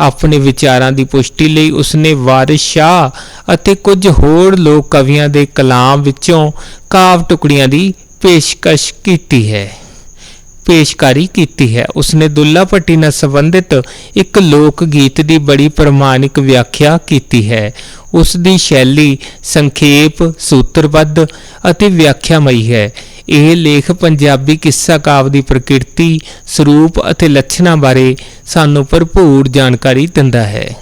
ਆਪਣੇ ਵਿਚਾਰਾਂ ਦੀ ਪੁਸ਼ਟੀ ਲਈ ਉਸਨੇ ਵਾਰਿਸ ਸ਼ਾਹ ਅਤੇ ਕੁਝ ਹੋਰ ਲੋਕ ਕਵੀਆਂ ਦੇ ਕਲਾਮ ਵਿੱਚੋਂ ਕਾਵ ਟੁਕੜੀਆਂ ਦੀ ਪੇਸ਼ਕਸ਼ ਕੀਤੀ ਹੈ। ਪੇਸ਼ਕਾਰੀ ਕੀਤੀ ਹੈ। ਉਸਨੇ ਦੁੱਲਾ ਭੱਟੀ ਨਾਲ ਸੰਬੰਧਿਤ ਇੱਕ ਲੋਕ ਗੀਤ ਦੀ ਬੜੀ ਪ੍ਰਮਾਣਿਕ ਵਿਆਖਿਆ ਕੀਤੀ ਹੈ। ਉਸ ਦੀ ਸ਼ੈਲੀ ਸੰਖੇਪ, ਸੂਤਰਬੱਧ ਅਤੇ ਵਿਆਖਿਆਮਈ ਹੈ। ਇਹ ਲੇਖ ਪੰਜਾਬੀ ਕਿੱਸਾ ਕਾਵ ਦੀ ਪ੍ਰਕਿਰਤੀ, ਸਰੂਪ ਅਤੇ ਲੱਛਣਾਂ ਬਾਰੇ ਸਾਨੂੰ ਭਰਪੂਰ ਜਾਣਕਾਰੀ ਦਿੰਦਾ ਹੈ।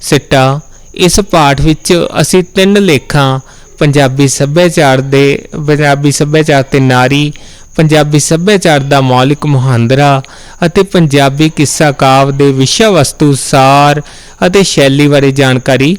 ਸਿੱਟਾ, ਇਸ ਪਾਠ ਵਿੱਚ ਅਸੀਂ ਤਿੰਨ ਲੇਖਾਂ, ਪੰਜਾਬੀ ਸੱਭਿਆਚਾਰ ਦੇ, ਪੰਜਾਬੀ ਸੱਭਿਆਚਾਰ ਤੇ ਨਾਰੀ ਪੰਜਾਬੀ ਸੱਭਿਆਚਾਰ ਦਾ ਮੌਲਿਕ ਮੁਹਾਂਦਰਾ ਅਤੇ ਪੰਜਾਬੀ ਕਿੱਸਾ ਕਾਵ ਦੇ ਵਿਸ਼ਾ ਵਸਤੂ ਸਾਰ ਅਤੇ ਸ਼ੈਲੀ ਬਾਰੇ ਜਾਣਕਾਰੀ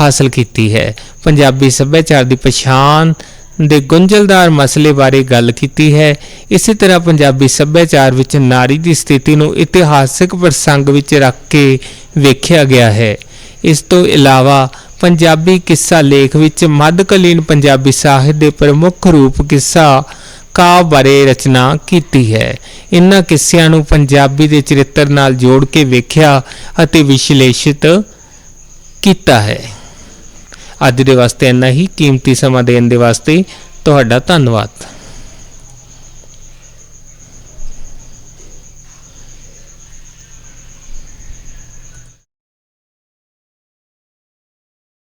ਹਾਸਲ ਕੀਤੀ ਹੈ। ਪੰਜਾਬੀ ਸੱਭਿਆਚਾਰ ਦੀ ਪਛਾਣ ਦੇ ਗੁੰਝਲਦਾਰ ਮਸਲੇ ਬਾਰੇ ਗੱਲ ਕੀਤੀ ਹੈ। ਇਸੇ ਤਰ੍ਹਾਂ ਪੰਜਾਬੀ ਸੱਭਿਆਚਾਰ ਵਿੱਚ ਨਾਰੀ ਦੀ ਸਥਿਤੀ ਨੂੰ ਇਤਿਹਾਸਕ ਪ੍ਰਸੰਗ ਵਿੱਚ ਰੱਖ ਕੇ ਵੇਖਿਆ ਗਿਆ ਹੈ। ਇਸ ਤੋਂ ਇਲਾਵਾ ਪੰਜਾਬੀ ਕਿੱਸਾ ਲੇਖ ਵਿੱਚ ਮੱਧਕਾਲੀਨ ਪੰਜਾਬੀ ਸਾਹਿਤ ਦੇ ਪ੍ਰਮੁੱਖ ਰੂਪ ਕਿੱਸਾ ਕਾਵ ਬਾਰੇ ਰਚਨਾ ਕੀਤੀ ਹੈ। ਇਨ੍ਹਾਂ ਕਿੱਸਿਆਂ ਨੂੰ ਪੰਜਾਬੀ ਦੇ ਚਰਿੱਤਰ ਨਾਲ ਜੋੜ ਕੇ ਵੇਖਿਆ ਅਤੇ ਵਿਸ਼ਲੇਸ਼ਿਤ ਕੀਤਾ ਹੈ। ਅੱਜ ਦੇ ਵਾਸਤੇ ਇੰਨਾ ਹੀ। ਕੀਮਤੀ ਸਮਾਂ ਦੇਣ ਦੇ ਵਾਸਤੇ ਤੁਹਾਡਾ ਧੰਨਵਾਦ।